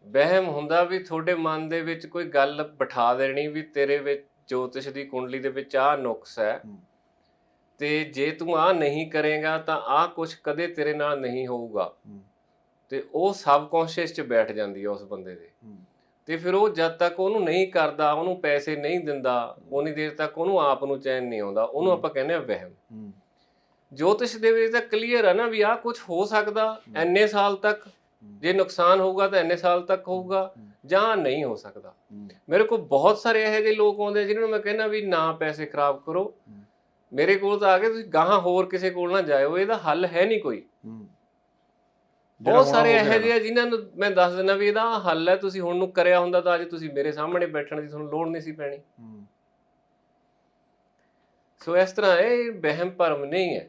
ਵਹਿਮ ਹੁੰਦਾ ਵੀ ਤੁਹਾਡੇ ਮਨ ਦੇ ਵਿੱਚ ਕੋਈ ਗੱਲ ਬਿਠਾ ਦੇਣੀ ਵੀ ਤੇਰੇ ਵਿੱਚ ਜੋਤਿਸ਼ ਦੀ ਕੁੰਡਲੀ ਦੇ ਵਿੱਚ ਆਹ ਨੁਕਸ ਹੈ। ਤੇ ਜੇ ਤੂੰ ਆਹ ਨਹੀਂ ਕਰੇਗਾ ਤਾਂ ਆਹ ਕੁਝ ਕਦੇ ਤੇਰੇ ਨਾਲ ਨਹੀਂ ਹੋਊਗਾ। ਤੇ ਉਹ ਸਬਕੌਂਸ਼ੀਅਸ 'ਚ ਬੈਠ ਜਾਂਦੀ ਹੈ ਉਸ ਬੰਦੇ ਦੇ। ਤੇ ਫਿਰ ਉਹ ਜਦ ਤੱਕ ਉਹਨੂੰ ਨਹੀਂ ਕਰਦਾ ਉਹਨੂੰ ਪੈਸੇ ਨਹੀਂ ਦਿੰਦਾ ਉਨੀ ਦੇਰ ਤੱਕ ਉਹਨੂੰ ਆਪ ਨੂੰ ਚੈਨ ਨਹੀਂ ਆਉਂਦਾ ਉਹਨੂੰ। ਆਪਾਂ ਕਹਿੰਦੇ ਆ ਵਹਿਮ ਜੋਤਿਸ਼ ਦੇ ਵਿੱਚ ਤਾਂ ਕਲੀਅਰ ਆ ਨਾ ਵੀ ਆਹ ਕੁਝ ਹੋ ਸਕਦਾ ਐਨੇ ਸਾਲ ਤੱਕ। ਜੇ ਨੁਕਸਾਨ ਹੋਊਗਾ ਤਾਂ ਐਨੇ ਸਾਲ ਤੱਕ ਹੋਊਗਾ। ਜਾਂ ਨਹੀਂ ਹੋ ਸਕਦਾ। ਮੇਰੇ ਕੋਲ ਬਹੁਤ ਸਾਰੇ ਇਹੋ ਜਿਹੇ ਲੋਕ ਆਉਂਦੇ ਜਿਨ੍ਹਾਂ ਨੂੰ ਮੈਂ ਕਹਿੰਦਾ ਵੀ ਨਾ ਪੈਸੇ ਖਰਾਬ ਕਰੋ। ਮੇਰੇ ਕੋਲ ਤਾਂ ਆ ਕੇ ਤੁਸੀਂ ਗਾਹਾਂ ਹੋਰ ਕਿਸੇ ਕੋਲ ਨਾ ਜਾਇਓ ਇਹਦਾ ਹੱਲ ਹੈ ਨਹੀਂ ਕੋਈ। ਬਹੁਤ ਸਾਰੇ ਇਹੋ। ਜਿਹੇ ਆ ਜਿਨ੍ਹਾਂ ਨੂੰ ਮੈਂ ਦੱਸ ਦਿੰਦਾ ਵੀ ਇਹਦਾ ਹੱਲ ਹੈ ਤੁਸੀਂ ਹੁਣ ਨੂੰ ਕਰਿਆ ਹੁੰਦਾ ਤਾਂ ਅੱਜ ਤੁਸੀਂ ਮੇਰੇ ਸਾਹਮਣੇ ਬੈਠਣ ਦੀ ਤੁਹਾਨੂੰ ਲੋੜ ਨਹੀਂ ਸੀ ਪੈਣੀ। ਸੋ ਇਸ ਤਰ੍ਹਾਂ ਇਹ ਵਹਿਮ ਭਰਮ ਨਹੀਂ ਹੂੰ।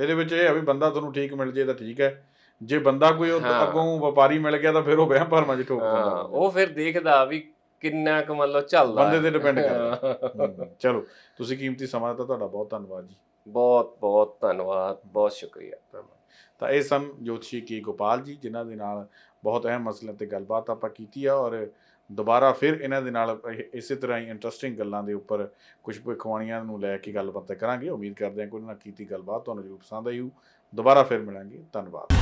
ਇਹਦੇ ਵਿੱਚ ਇਹ ਆ ਵੀ ਬੰਦਾ ਤੁਹਾਨੂੰ ਠੀਕ ਮਿਲ ਜੇ ਤਾਂ ਠੀਕ ਹੈ। ਜੇ ਬੰਦਾ ਕੋਈ ਉਹ। ਅੱਗੋਂ ਵਪਾਰੀ ਮਿਲ ਗਿਆ ਤਾਂ ਫਿਰ ਉਹ ਵਹਿਮ ਭਰਮਾਂ 'ਚ ਠੋਕ ਹਾਂ ਦਿੰਦਾ ਉਹ ਫਿਰ ਦੇਖਦਾ ਵੀ ਕਿੰਨਾ ਕੁ ਮੰਨ ਲਓ ਚੱਲਦਾ। ਬੰਦੇ। ਤੇ depend ਕਰਦਾ। ਚਲੋ ਤੁਸੀਂ ਕੀਮਤੀ ਸਮਾਂ ਦਿੱਤਾ ਤੁਹਾਡਾ ਬਹੁਤ ਧੰਨਵਾਦ ਜੀ। ਬਹੁਤ ਬਹੁਤ ਧੰਨਵਾਦ ਬਹੁਤ ਸ਼ੁਕਰੀਆ। ਤਾਂ ਇਹ ਸਨ ਜੋਤਸ਼ੀ ਕੀ ਗੋਪਾਲ ਜੀ ਜਿਨ੍ਹਾਂ ਦੇ ਨਾਲ ਬਹੁਤ ਅਹਿਮ ਮਸਲਿਆਂ ਤੇ ਗੱਲਬਾਤ ਆਪਾਂ ਕੀਤੀ ਆ ਔਰ ਦੁਬਾਰਾ ਫਿਰ ਇਹਨਾਂ ਦੇ ਨਾਲ ਇਹ- ਇਸੇ ਤਰ੍ਹਾਂ ਹੀ ਇੰਟਰਸਟਿੰਗ ਗੱਲਾਂ ਦੇ ਉੱਪਰ ਕੁਝ ਭਵਿੱਖਬਾਣੀਆਂ ਨੂੰ ਲੈ ਕੇ ਗੱਲਬਾਤ ਕਰਾਂਗੇ। ਉਮੀਦ ਕਰਦੇ ਹਾਂ ਕਿ ਉਹਨਾਂ ਨਾਲ ਕੀਤੀ ਗੱਲਬਾਤ ਤੁਹਾਨੂੰ ਜ਼ਰੂਰ ਪਸੰਦ ਆਈ ਹੋ ਦੁਬਾਰਾ ਫਿਰ ਮਿਲਾਂਗੇ। ਧੰਨਵਾਦ।